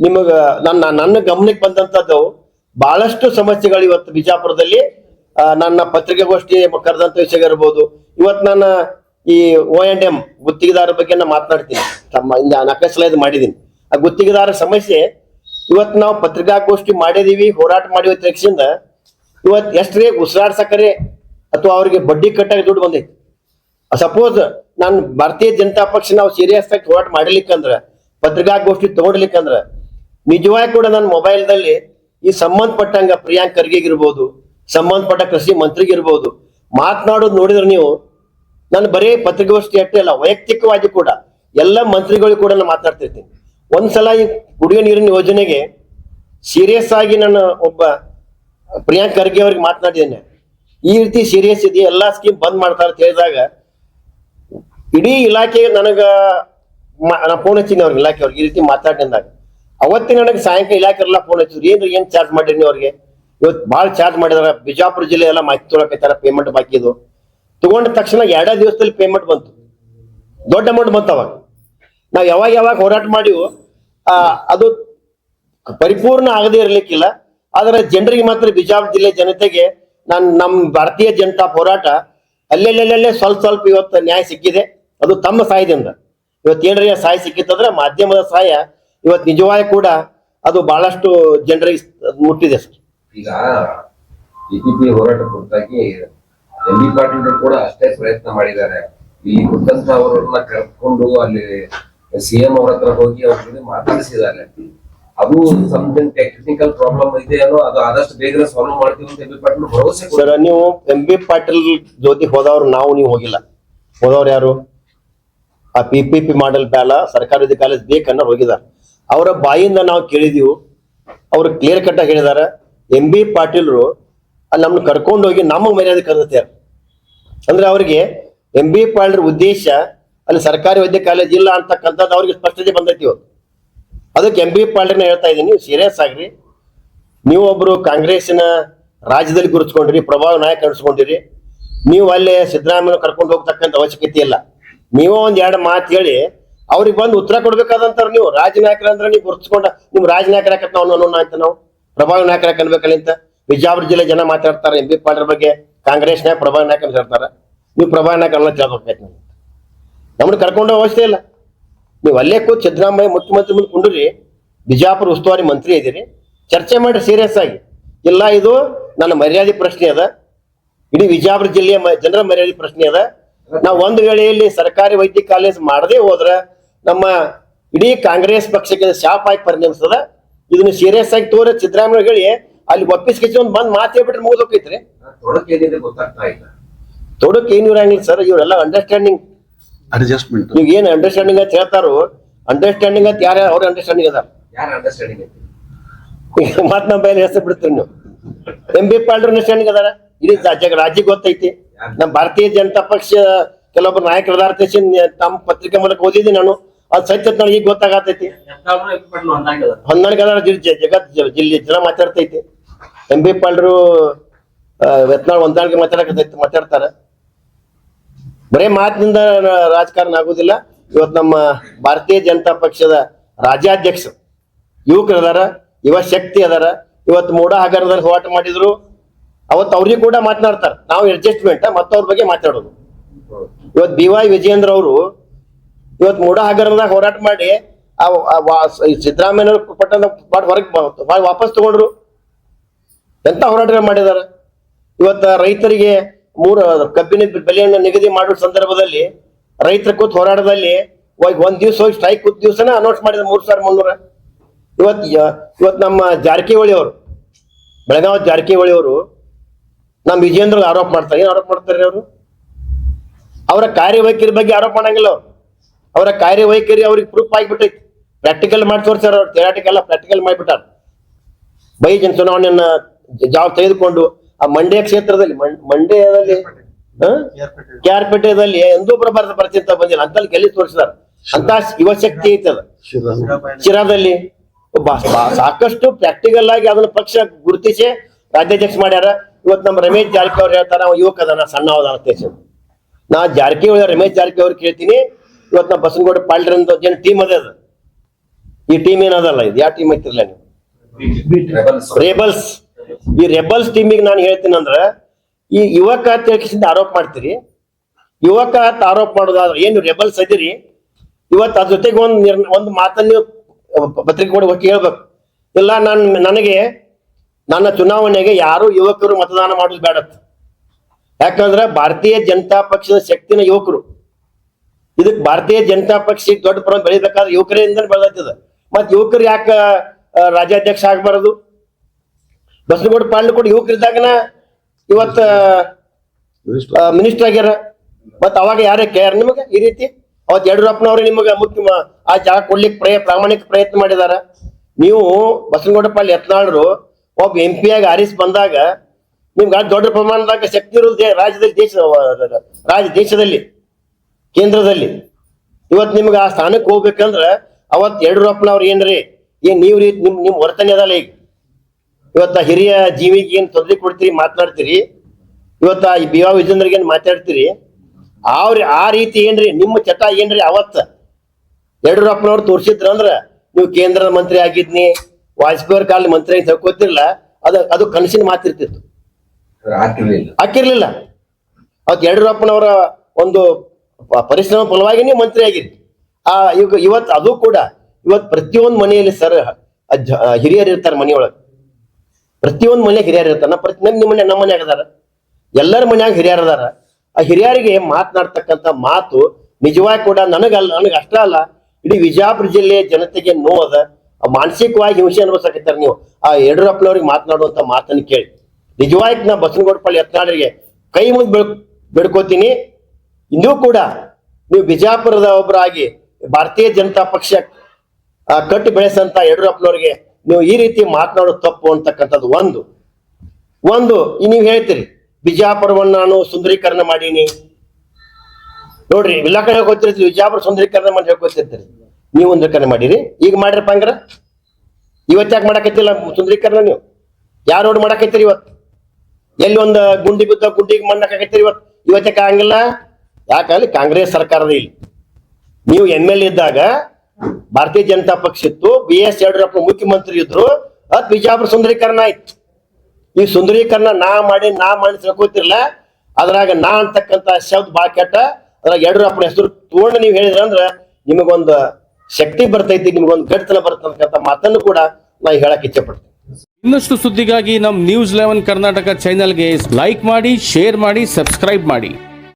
ನಿಮಗ ನನ್ನ ನನ್ನ ಗಮನಕ್ಕೆ ಬಂದಂತದ್ದು ಬಹಳಷ್ಟು ಸಮಸ್ಯೆಗಳು ಇವತ್ತು ಬಿಜಾಪುರದಲ್ಲಿ ನನ್ನ ಪತ್ರಿಕಾಗೋಷ್ಠಿ ಕರೆದಂತ ವಿಷಯ ಇರ್ಬೋದು. ಇವತ್ತು ನಾನು ಈ ಒ ಅಂಡ್ ಎಂ ಗುತ್ತಿಗೆದಾರ ಬಗ್ಗೆ ನಾನು ಮಾತನಾಡ್ತೀನಿ. ತಮ್ಮ ನಾಲ್ಕು ಸ್ಲೈಡ್ ಮಾಡಿದ್ದೀನಿ. ಆ ಗುತ್ತಿಗೆದಾರ ಸಮಸ್ಯೆ, ಇವತ್ತು ನಾವು ಪತ್ರಿಕಾಗೋಷ್ಠಿ ಮಾಡಿದೀವಿ, ಹೋರಾಟ ಮಾಡಿವ ತಕ್ಷಣ ಇವತ್ತು ಎಷ್ಟ್ರೇ ಉಸಿರಾಡ್ಸಕರೆ ಅಥವಾ ಅವ್ರಿಗೆ ಬಡ್ಡಿ ಕಟ್ಟಾಗಿ ದುಡ್ಡು ಬಂದೈತಿ. ಸಪೋಸ್ ನಾನು ಭಾರತೀಯ ಜನತಾ ಪಕ್ಷ ನಾವು ಸೀರಿಯಸ್ ಆಗಿ ಹೋರಾಟ ಮಾಡಲಿಕ್ಕಂದ್ರ, ಪತ್ರಿಕಾಗೋಷ್ಠಿ ತಗೊಡ್ಲಿಕ್ಕಂದ್ರ ನಿಜವಾಗಿ ಕೂಡ ನನ್ನ ಮೊಬೈಲ್ದಲ್ಲಿ ಈ ಸಂಬಂಧಪಟ್ಟಂಗ ಪ್ರಿಯಾಂಕ್ ಖರ್ಗೆ ಇರ್ಬೋದು ಸಂಬಂಧಪಟ್ಟ ಕೃಷಿ ಮಂತ್ರಿಗೆ ಇರ್ಬೋದು ಮಾತನಾಡೋದು ನೋಡಿದ್ರೆ ನೀವು ನಾನು ಬರೀ ಪತ್ರಿಕಾಗೋಷ್ಠಿ ಅಷ್ಟೇ ಅಲ್ಲ, ವೈಯಕ್ತಿಕವಾಗಿ ಕೂಡ ಎಲ್ಲ ಮಂತ್ರಿಗಳು ಕೂಡ ನಾನು ಮಾತಾಡ್ತಿರ್ತೀನಿ. ಒಂದ್ಸಲ ಈ ಕುಡಿಯೋ ನೀರಿನ ಯೋಜನೆಗೆ ಸೀರಿಯಸ್ ಆಗಿ ನಾನು ಒಬ್ಬ ಪ್ರಿಯಾಂಕ್ ಖರ್ಗೆ ಅವ್ರಿಗೆ ಮಾತನಾಡಿದ್ದೇನೆ. ಈ ರೀತಿ ಸೀರಿಯಸ್ ಇದೆ ಎಲ್ಲಾ ಸ್ಕೀಮ್ ಬಂದ್ ಮಾಡ್ತಾರೆ ಅಂತ ಹೇಳಿದಾಗ ಇಡೀ ಇಲಾಖೆ ನನಗ ಫೋನ್ ಹಚ್ಚಿನಿ ಅವ್ರಿಗೆ, ಇಲಾಖೆ ಅವ್ರಿಗೆ ಈ ರೀತಿ ಮಾತಾಡಿದಾಗ ಅವತ್ತೇ ನನಗೆ ಸಾಯಂಕಾಲ ಇಲಾಖೆ ಎಲ್ಲ ಫೋನ್ ಹಚ್ಚಿದ್ರು. ಏನ್ರಿ, ಏನ್ ಚಾರ್ಜ್ ಮಾಡಿರಿ ಅವ್ರಿಗೆ? ಇವತ್ತು ಭಾಳ ಚಾರ್ಜ್ ಮಾಡಿದಾರ. ಬಿಜಾಪುರ ಜಿಲ್ಲೆ ಎಲ್ಲ ಮಾಹಿತಿ ತೊಳಕೈತಾರ ಪೇಮೆಂಟ್ ಬಾಕಿ ಇದು. ತಗೊಂಡ ತಕ್ಷಣ ಎರಡೇ ದಿವಸದಲ್ಲಿ ಪೇಮೆಂಟ್ ಬಂತು. ದೊಡ್ಡ ಅಮೌಂಟ್ ಬಂತು ಅವಾಗ ನಾವು ಯಾವಾಗ ಯಾವಾಗ ಹೋರಾಟ ಮಾಡಿವು ಅದು ಪರಿಪೂರ್ಣ ಆಗದೇ ಇರ್ಲಿಕ್ಕಿಲ್ಲ. ಆದ್ರೆ ಜನರಿಗೆ ಮಾತ್ರ ಬಿಜಾಪುರ ಜಿಲ್ಲೆ ಜನತೆಗೆ ನಾನು ನಮ್ಮ ಭಾರತೀಯ ಜನತಾ ಹೋರಾಟ ಅಲ್ಲೆಲ್ಲೆಲ್ಲೆಲ್ಲೇ ಸ್ವಲ್ಪ ಸ್ವಲ್ಪ ಇವತ್ತು ನ್ಯಾಯ ಸಿಕ್ಕಿದೆ. ಅದು ತಮ್ಮ ಸಹಾಯದಿಂದ. ಇವತ್ತು ಏನ್ರಿ ಸಹಾಯ ಸಿಕ್ಕಿತ್ತಂದ್ರೆ ಮಾಧ್ಯಮದ ಸಹಾಯ ಇವತ್ತು ನಿಜವಾಗಿ ಕೂಡ ಅದು ಬಹಳಷ್ಟು ಜನರಿಗೆ ಮುಟ್ಟಿದೆ ಸರ್. ಈಗ ಬಿಜೆಪಿ ಹೋರಾಟ ಕುರಿತಾಗಿ ಎಂ ಬಿ ಪಾಟೀಲ್ ಕೂಡ ಅಷ್ಟೇ ಪ್ರಯತ್ನ ಮಾಡಿದ್ದಾರೆ. ಇಲ್ಲಿ ಕುರ್ತಂತ ಅವರನ್ನ ಕರೆದುಕೊಂಡು ಅಲ್ಲಿ ಸಿಎಂ ಅವರ ಹತ್ರ ಹೋಗಿ ಅವ್ರ ಜೊತೆ ಮಾತಾಡಿಸಿದ್ದಾರೆ. ಅದು ಸಮಥಿಂಗ್ ಟೆಕ್ನಿಕಲ್ ಪ್ರಾಬ್ಲಮ್ ಇದೆ ಅನ್ನೋ ಅದು ಆದಷ್ಟು ಬೇಗ ಸಾಲ್ವ್ ಮಾಡ್ತೀವಿ ಅಂತ ಎಂ ಬಿ ಪಾಟೀಲ್ ಭರವಸೆ ಸರ್ ನೀವು ಎಂ ಬಿ ಪಾಟೀಲ್ ಜೊತೆ ಹೋದವ್ರು ನಾವು ನೀವು ಹೋಗಿಲ್ಲ. ಹೋದವ್ರು ಯಾರು? ಆ ಪಿ ಪಿ ಪಿ ಮಾಡಲ್ ಬ್ಯಾಲ ಸರ್ಕಾರದ ಕಾಲೇಜ್ ಬೇಕನ್ನ ಹೋಗಿದಾರೆ ಅವರ ಬಾಯಿಂದ ನಾವು ಕೇಳಿದೀವಿ. ಅವ್ರು ಕ್ಲಿಯರ್ ಕಟ್ ಆಗಿ ಹೇಳಿದಾರೆ. ಎಂ ಬಿ ಪಾಟೀಲ್ರು ಅಲ್ಲಿ ನಮ್ಮನ್ನ ಕರ್ಕೊಂಡು ಹೋಗಿ ನಮ್ಮ ಮರ್ಯಾದೆ ಕರೆದಾರ ಅಂದ್ರೆ ಅವ್ರಿಗೆ ಎಂ ಬಿ ಪಾಟೀಲ್ ಉದ್ದೇಶ ಅಲ್ಲಿ ಸರ್ಕಾರಿ ವೈದ್ಯ ಕಾಲೇಜ್ ಇಲ್ಲ ಅಂತಕ್ಕಂಥದ್ದು ಅವ್ರಿಗೆ ಸ್ಪಷ್ಟತೆ ಬಂದೈತಿ ಇವತ್ತು ಅದಕ್ಕೆ ಎಂ ಬಿ ಪಾಟೀಲ್ನ ಹೇಳ್ತಾ ಇದ್ದೀನಿ, ನೀವು ಸೀರಿಯಸ್ ಆಗ್ರಿ. ನೀವು ಒಬ್ರು ಕಾಂಗ್ರೆಸ್ಸಿನ ರಾಜ್ಯದಲ್ಲಿ ಗುರುತಿಸ್ಕೊಂಡಿರಿ, ಪ್ರಭಾವ ನಾಯಕ ಅನಿಸ್ಕೊಂಡಿರಿ ನೀವು ಅಲ್ಲೇ ಸಿದ್ದರಾಮಯ್ಯ ಕರ್ಕೊಂಡು ಹೋಗ್ತಕ್ಕಂಥ ಅವಶ್ಯಕತೆ ಇಲ್ಲ. ನೀವು ಒಂದ್ ಎರಡು ಮಾತು ಹೇಳಿ ಅವ್ರಿಗೆ ಬಂದು ಉತ್ತರ ಕೊಡ್ಬೇಕಾದಂತಾರ ನೀವು. ರಾಜ ನಾಯಕರ ಅಂದ್ರೆ ನೀವು ಗುರುತಿಸ್ಕೊಂಡ ನಿಮ್ ರಾಜ ನಾಯಕರ ನಾವು ಅನ್ನೋಣ ಅಂತ ನಾವು. ಪ್ರಭಾವಿ ನಾಯಕರ ಕನ್ಬೇಕಲ್ಲಿಂತ ಬಿಜಾಪುರ ಜಿಲ್ಲೆ ಜನ ಮಾತಾಡ್ತಾರೆ ಎಂ ಬಿ ಪಾಟೀಲ್ ಬಗ್ಗೆ ಕಾಂಗ್ರೆಸ್ನಾಗ ಪ್ರಭಾವಿ ನಾಯಕ ಅಂತ ಹೇಳ್ತಾರೆ ನೀವು ಪ್ರಭಾವಿ ನಾಯಕ ಅನ್ನ ತಿಳ್ಕೊಬೇಕು ನಮ್ಗೆ ನಮ್ಮನ್ನ ಕರ್ಕೊಂಡು ಇಲ್ಲ. ನೀವು ಅಲ್ಲೇ ಕೂತ್ ಸಿದ್ದರಾಮಯ್ಯ ಮುಖ್ಯಮಂತ್ರಿ ಮುಂದೆ ಕುಂಡ್ರಿ, ಬಿಜಾಪುರ ಉಸ್ತುವಾರಿ ಮಂತ್ರಿ ಇದ್ದೀರಿ, ಚರ್ಚೆ ಮಾಡಿ ಸೀರಿಯಸ್ ಆಗಿ. ಇಲ್ಲ, ಇದು ನನ್ನ ಮರ್ಯಾದೆ ಪ್ರಶ್ನೆ ಅದ. ಇಡೀ ವಿಜಾಪುರ ಜಿಲ್ಲೆಯ ಜನರ ಮರ್ಯಾದೆ ಪ್ರಶ್ನೆ ಅದ. ನಾವು ಒಂದು ವೇಳೆಯಲ್ಲಿ ಸರ್ಕಾರಿ ವೈದ್ಯ ಕಾಲೇಜ್ ಮಾಡದೇ ಹೋದ್ರ ನಮ್ಮ ಇಡೀ ಕಾಂಗ್ರೆಸ್ ಪಕ್ಷಕ್ಕೆ ಶಾಪ್ ಆಗಿ ಪರಿಣಮಿಸ್ತದ ಇದನ್ನ ಸೀರಿಯಸ್ ಆಗಿ ತೋರ ಸಿದ್ದರಾಮಯ್ಯ ಹೇಳಿ ಅಲ್ಲಿ ಒಪ್ಪಿಸ್ಕಿಸಿ ಒಂದು ಬಂದ್ ಮಾತು ಹೇಳ್ಬಿಟ್ರೆ ಮುಗಿದೋಕೈತ್ರಿ ತೊಡಕೆ ಏನಿದೆ ಗೊತ್ತಾಗ್ತಾ ಇಲ್ಲ. ತೊಡಕ್ ಏನು ಇರಂಗಿಲ್ಲ ಸರ್ ಇವರೆಲ್ಲ ಅಂಡರ್ಸ್ಟ್ಯಾಂಡಿಂಗ್ ಅಡ್ಜಸ್ಟ್ಮೆಂಟ್ ನೀವು ಏನ್ ಅಂಡರ್ಸ್ಟ್ಯಾಂಡಿಂಗ್ ಅಂತ ಹೇಳ್ತಾರೋ ಅಂಡರ್ಸ್ಟ್ಯಾಂಡಿಂಗ್ ಅಂತ ಯಾರ ಅವ್ರ ಅಂಡರ್ಸ್ಟ್ಯಾಂಡಿಂಗ್ ಅದ ಯಾರ ಅಂಡರ್ಸ್ಟ್ಯಾಂಡಿಂಗ್ ಮತ್ ನಮ್ಮ ಮೇಲೆ ಹೆಸರು ಬಿಡ್ತೀರಿ ನೀವು. ಎಂ ಬಿ ಪಾಲ್ಡ್ರ ಅಂಡರ್ಸ್ಟ್ಯಾಂಡಿಂಗ್ ಅದಾರ. ಇಡೀ ರಾಜ್ಯ ರಾಜ್ಯ ಗೊತ್ತೈತಿ. ನಮ್ಮ ಭಾರತೀಯ ಜನತಾ ಪಕ್ಷ ಕೆಲವೊಬ್ಬರು ನಾಯಕರು ಅದಾರ ತಮ್ಮ ಪತ್ರಿಕೆ ಮೂಲಕ ಓದಿದ್ದೀನಿ ನಾನು. ಅದು ಸತ್ಯ ನನಗೆ ಈಗ ಗೊತ್ತಾಗತೈತಿ. ಹೊಂದಾಣಿಕೆ ಜಿಲ್- ಜಗತ್ ಜಿಲ್ಲೆ ಜನ ಮಾತಾಡ್ತೈತಿ. ಎಂ ಬಿ ಪಾಲ್ರು ಯತ್ನಾಳ್ ಹೊಂದಾಣಿಕೆ ಮಾತಾಡಕತೈತಿ ಮಾತಾಡ್ತಾರ. ಬರೇ ಮಾತಿನಿಂದ ರಾಜಕಾರಣ ಆಗುದಿಲ್ಲ. ಇವತ್ತು ನಮ್ಮ ಭಾರತೀಯ ಜನತಾ ಪಕ್ಷದ ರಾಜ್ಯಾಧ್ಯಕ್ಷ ಯುವಕರು ಅದಾರ ಇವ ಶಕ್ತಿ ಅದಾರ. ಇವತ್ತು ಮೂಡ ಹಗರಣದಲ್ಲಿ ಹೋರಾಟ ಮಾಡಿದ್ರು. ಅವತ್ತು ಅವ್ರಿಗೆ ಕೂಡ ಮಾತನಾಡ್ತಾರ. ನಾವು ಅಡ್ಜಸ್ಟ್ಮೆಂಟ್ ಮತ್ತವ್ರ ಬಗ್ಗೆ ಮಾತಾಡೋದು. ಇವತ್ತು ಬಿ ವಿಜಯೇಂದ್ರ ಅವರು ಇವತ್ತು ಮೂಡ ಹಗರಣದಾಗ ಹೋರಾಟ ಮಾಡಿ ಆ ಸಿದ್ದರಾಮಯ್ಯನವ್ರ ಪಟ್ಟಣ ಮಾಡಿ ಹೊರಗೆ ವಾಪಸ್ ತಗೊಂಡ್ರು. ಎಂತ ಹೋರಾಟ ಮಾಡಿದಾರ? ಇವತ್ತ ರೈತರಿಗೆ ಮೂರ, ಕಬ್ಬಿನ ಬೆಲೆಯನ್ನು ನಿಗದಿ ಮಾಡುವ ಸಂದರ್ಭದಲ್ಲಿ ರೈತರ ಕೂತ್ ಹೋರಾಟದಲ್ಲಿ ಒಂದ್ ದಿವ್ಸ ಹೋಗಿ ಸ್ಟ್ರೈಕ್ ಕೂತ್ ದಿವ್ಸನ ಅನೌನ್ಸ್ ಮಾಡಿದ ಮೂರ್ ಸಾವಿರ ಮುನ್ನೂರ. ಇವತ್ ಇವತ್ ನಮ್ಮ ಜಾರಕಿಹೊಳಿ ಅವರು, ಬೆಳಗಾವಿ ಜಾರಕಿಹೊಳಿ ಅವರು ನಮ್ಮ ವಿಜೇಂದ್ರ ಆರೋಪ ಮಾಡ್ತಾರೆ. ಏನ್ ಆರೋಪ ಮಾಡ್ತಾರೆ ಅವರು? ಅವರ ಕಾರ್ಯವೈಖರಿ ಬಗ್ಗೆ ಆರೋಪ ಮಾಡಂಗಿಲ್ಲ ಅವ್ರು. ಅವರ ಕಾರ್ಯವೈಖರಿ ಅವ್ರಿಗೆ ಪ್ರೂಫ್ ಆಗಿಬಿಟ್ಟೈತಿ. ಪ್ರಾಕ್ಟಿಕಲ್ ಮಾಡಿ ತೋರ್ಸಾರ ಅವ್ರು. Theoretical practical ಮಾಡಿಬಿಟ್ಟಾರ. ಬೈ ಜನ ಚುನಾವಣೆಯನ್ನ ಜಾಬ್ ತೆಗೆದುಕೊಂಡು ಆ ಮಂಡ್ಯ ಕ್ಷೇತ್ರದಲ್ಲಿ ಮಂಡ್ಯದಲ್ಲಿ ಕ್ಯಾರ್ಪೇಟೆದಲ್ಲಿ ಎಂದೂ ಪ್ರಭಾರದ ಪರಿಸ್ಥಿತಿ ಬಂದಿಲ್ಲ. ಅಂತಲ್ಲಿ ಗೆಲ್ಲಿ ತೋರಿಸಿದಾರ ಅಂತ ಯುವಶಕ್ತಿ ಐತೆ ಅದ. ಶಿರಾದಲ್ಲಿ ಸಾಕಷ್ಟು ಪ್ರಾಕ್ಟಿಕಲ್ ಆಗಿ ಅದನ್ನ ಪಕ್ಷ ಗುರುತಿಸಿ ರಾಜ್ಯಾಧ್ಯಕ್ಷ ಮಾಡ್ಯಾರ. ಇವತ್ತು ನಮ್ಮ ರಮೇಶ್ ಜಾರಕಿಹೊಳಿ ಹೇಳ್ತಾರ ಯುವಕ ಅದನ್ನ ಸಣ್ಣ ಅವದ ಹೇಳಿ. ನಾ ಜಾರಕಿಹೊಳಿ, ರಮೇಶ್ ಜಾರಕಿಹೊಳಿ ಕೇಳ್ತೀನಿ ಇವತ್ತು ನಾವು ಬಸನಗೌಡ ಪಾಲ್ಟರ್ ಅಂತ ಜನ ಟೀಮ್ ಅದೇ ಅದ. ಈ ಟೀಮ್ ಏನದಲ್ಲ ಇದು? ಯಾವ ಟೀಮ್ ಐತಿರ್ಲ ನೀವು? ರೆಬಲ್ಸ್ ಈ ರೇಬಲ್ಸ್ ಟೀಮಿಗೆ ನಾನು ಹೇಳ್ತೀನಿ ಅಂದ್ರೆ, ಈ ಯುವಕ ಅಂತ ಹೇಳ್ಕಿಸಿಂದ ಆರೋಪ ಮಾಡ್ತೀರಿ. ಯುವಕ ಅಂತ ಆರೋಪ ಮಾಡೋದಾದ್ರೆ ಏನು ರೆಬಲ್ಸ್ ಅದಿರಿ? ಇವತ್ತು ಅದ್ರ ಜೊತೆಗೆ ಒಂದು ಒಂದು ಮಾತನ್ನ ಪತ್ರಿಕೆಗಳು ಹೋಗಿ ಹೇಳ್ಬೇಕು. ಇಲ್ಲ, ನಾನು, ನನಗೆ, ನನ್ನ ಚುನಾವಣೆಗೆ ಯಾರು ಯುವಕರು ಮತದಾನ ಮಾಡೋದು ಬೇಡತ್. ಯಾಕಂದ್ರೆ ಭಾರತೀಯ ಜನತಾ ಪಕ್ಷದ ಶಕ್ತಿನ ಯುವಕರು. ಇದಕ್ ಭಾರತೀಯ ಜನತಾ ಪಕ್ಷ ದೊಡ್ಡ ಪ್ರಮಾಣ ಬೆಳಿಬೇಕಾದ್ರೆ ಯುವಕರಿಂದ ಬೆಳೆದ ಮತ್ ಯುವಕರು ಯಾಕ ರಾಜ್ಯಾಧ್ಯಕ್ಷ ಆಗ್ಬಾರದು? ಬಸನಗೌಡ ಪಾಂಡೆ ಕೂಡ ಯುವಕರಿದ್ದಾಗನ ಇವತ್ತ ಮಿನಿಸ್ಟರ್. ಆಗ್ಯಾರ. ಮತ್ ಅವಾಗ ಯಾರೇ ಕೇರ್ ನಿಮಗೆ ಈ ರೀತಿ? ಅವತ್ ಯಡಿಯೂರಪ್ಪನವ್ರೆ ನಿಮಗೆ ಮುಖ್ಯ ಆ ಜಾಗ ಕೊಡ್ಲಿಕ್ಕೆ ಪ್ರಯ ಪ್ರಾಮಾಣಿಕ ಪ್ರಯತ್ನ ಮಾಡಿದಾರ. ನೀವು ಬಸನಗೌಡ ಪಾಲ್ ಯತ್ನಾಳರು ಒಬ್ಬ ಎಂ ಪಿ ಆಗಿ ಆರಿಸ್ ಬಂದಾಗ ನಿಮ್ಗೆ ದೊಡ್ಡ ಪ್ರಮಾಣದಾಗ ಶಕ್ತಿ ಇರೋದು ರಾಜ್ಯದಲ್ಲಿ ದೇಶ ರಾಜ್ಯ ದೇಶದಲ್ಲಿ. ಕೇಂದ್ರದಲ್ಲಿ. ಇವತ್ ನಿಮ್ಗೆ ಆ ಸ್ಥಾನಕ್ಕೆ ಹೋಗ್ಬೇಕಂದ್ರ ಅವತ್ ಯಡಿಯೂರಪ್ಪನವ್ರು ಏನ್ರಿ? ಏನ್ ನೀವು ರೀ ನಿಮ್ ನಿಮ್ ವರ್ತನೆ ಅದಲ್ಲ ಈಗ. ಇವತ್ತ ಹಿರಿಯ ಜೀವಿಗೆ ಏನ್ ತೊಂದರೆ ಕೊಡ್ತೀರಿ ಮಾತನಾಡ್ತೀರಿ? ಇವತ್ತ ಈ ಬಿ ವಾ ವಿಜೇಂದ್ರಿಗೆ ಏನ್ ಮಾತಾಡ್ತೀರಿ? ಅವ್ರ ಆ ರೀತಿ ಏನ್ರಿ ನಿಮ್ಮ ಚಟ ಏನ್ರಿ ಅವತ್ತ? ಯಡಿಯೂರಪ್ಪನವ್ರು ತೋರಿಸಿದ್ರ ಅಂದ್ರ ನೀವು ಕೇಂದ್ರದ ಮಂತ್ರಿ ಆಗಿದ್ನಿ ವಾಜಪೇಯಿ ಅವ್ರ ಕಾಲ ಮಂತ್ರಿ ಆಗಿ ಹೇಳ್ಕೊತಿರ್ಲ ಅದು ಅದು ಕನಸಿನ ಮಾತಿರ್ತಿತ್ತು ಹಾಕಿರ್ಲಿಲ್ಲ. ಅವತ್ ಅವತ್ತು ಯಡಿಯೂರಪ್ಪನವರ ಒಂದು ಪರಿಶ್ರಮ ಫಲವಾಗಿ ನೀವು ಮಂತ್ರಿ ಆಗಿರಿ ಆ ಈಗ ಇವತ್ತು ಅದು ಕೂಡ ಇವತ್ತು ಪ್ರತಿಯೊಂದು ಮನೆಯಲ್ಲಿ ಸರ್ ಹಿರಿಯರ್ ಇರ್ತಾರೆ ಮನೆಯೊಳಗೆ. ಪ್ರತಿಯೊಂದು ಮನೆ ಹಿರಿಯರು ಇರ್ತಾರೆ. ಪ್ರತಿ ನಮ್ಮ ಮನೆ ನಮ್ಮ ಮನ್ಯಾಗ ಅದಾರ. ಎಲ್ಲರ ಮನ್ಯಾಗ ಹಿರಿಯರು ಅದಾರ. ಆ ಹಿರಿಯರಿಗೆ ಮಾತನಾಡ್ತಕ್ಕಂಥ ಮಾತು ನಿಜವಾಗಿ ಕೂಡ ನನಗಲ್ಲ ನನಗೆ ಅಷ್ಟ ಅಲ್ಲ. ಇಡೀ ವಿಜಯಪುರ ಜಿಲ್ಲೆಯ ಜನತೆಗೆ ನೋವದ ಮಾನಸಿಕವಾಗಿ ಹಿಂಸೆ ಅನುಭವಿಸಕತ್ತಾರೆ ನೀವು. ಆ ಯಡಿಯೂರಪ್ಪನವ್ರಿಗೆ ಮಾತನಾಡುವಂತ ಮಾತನ್ನು ಕೇಳಿ. ನಿಜವಾಗಿ ನಾ ಬಸನಗೌಡಪಳ್ಳಿ ಯತ್ನಾಳರಿಗೆ ಕೈ ಮುಂದೆ ಬೆಳ್, ಬೆಳ್ಕೋತೀನಿ. ಇನ್ನೂ ಕೂಡ ನೀವು ಬಿಜಾಪುರದ ಒಬ್ಬರಾಗಿ ಭಾರತೀಯ ಜನತಾ ಪಕ್ಷ ಕಟ್ಟು ಬೆಳೆಸಂತ ಯಡಿಯೂರಪ್ಪನವ್ರಿಗೆ ನೀವು ಈ ರೀತಿ ಮಾತನಾಡೋದು ತಪ್ಪು ಅಂತಕ್ಕಂಥದ್ದು ಒಂದು. ಒಂದು ನೀವು ಹೇಳ್ತೀರಿ, ಬಿಜಾಪುರವನ್ನು ನಾನು ಸುಂದರೀಕರಣ ಮಾಡೀನಿ. ನೋಡ್ರಿ ಎಲ್ಲ ಕಡೆ ಹೋಗ್ತಿರ್ತೀರಿ ಬಿಜಾಪುರ ಸುಂದರೀಕರಣ ಮಾಡಿ ಹೇಳ್ಕೊತಿರ್ತೀರಿ ನೀವು ಸುಂದರೀಕರಣ ಮಾಡಿರಿ. ಈಗ ಮಾಡಿರಪ್ಪ ಹಂಗಾರ? ಇವತ್ತಾಕೆ ಮಾಡಕತ್ತಿಲ್ಲ ಸುಂದರೀಕರಣ ನೀವು? ಯಾರು ರೋಡ್ ಮಾಡಕತ್ತೀರಿ ಇವತ್ತು? ಎಲ್ಲಿ ಒಂದು ಗುಂಡಿ ಬಿದ್ದ ಗುಂಡಿಗೆ ಮಣ್ಣು ಹಾಕಕತ್ತೀರಿ ಇವತ್ತು? ಇವತ್ತಕ್ಕೆ ಆಗಂಗಿಲ್ಲ ಯಾಕಂದ್ರೆ ಕಾಂಗ್ರೆಸ್ ಸರ್ಕಾರದ ಇಲ್ಲಿ. ನೀವು ಎಂ ಎಲ್ ಇದ್ದಾಗ ಭಾರತೀಯ ಜನತಾ ಪಕ್ಷ ಇತ್ತು, ಬಿ ಎಸ್ ಯಡಿಯೂರಪ್ಪ ಮುಖ್ಯಮಂತ್ರಿ ಇದ್ರು ಅದ್ ಬಿಜಾಪುರ ಸುಂದರೀಕರಣ ಆಯ್ತು. ಈ ಸುಂದರೀಕರಣ ನಾ ಮಾಡಿ ನಾ ಮಾಡಿ ತಿಳ್ಕೊತಿರ್ಲ ಅದ್ರಾಗ ನಾ ಅಂತಕ್ಕಂತ ಶಬ್ದ ಬಾ ಕೆಟ್ಟ. ಅದ್ರಾಗ ಯಡಿಯೂರಪ್ಪನ ಹೆಸರು ತಗೊಂಡು ನೀವು ಹೇಳಿದ್ರ ಅಂದ್ರ ನಿಮಗೊಂದು ಶಕ್ತಿ ಬರ್ತೈತಿ, ನಿಮ್ಗೊಂದು ಗಡ್ತನ ಬರ್ತಕ್ಕಂಥ ಮಾತನ್ನು ಕೂಡ ನಾ ಹೇಳಕ್ ಇಚ್ಛೆ ಪಡ್ತೀನಿ ಇನ್ನಷ್ಟು ಸುದ್ದಿಗಾಗಿ ನಮ್ಮ ನ್ಯೂಸ್ ಲೆವೆನ್ ಕರ್ನಾಟಕ ಚಾನೆಲ್ಗೆ ಲೈಕ್ ಮಾಡಿ ಶೇರ್ ಮಾಡಿ ಸಬ್ಸ್ಕ್ರೈಬ್ ಮಾಡಿ.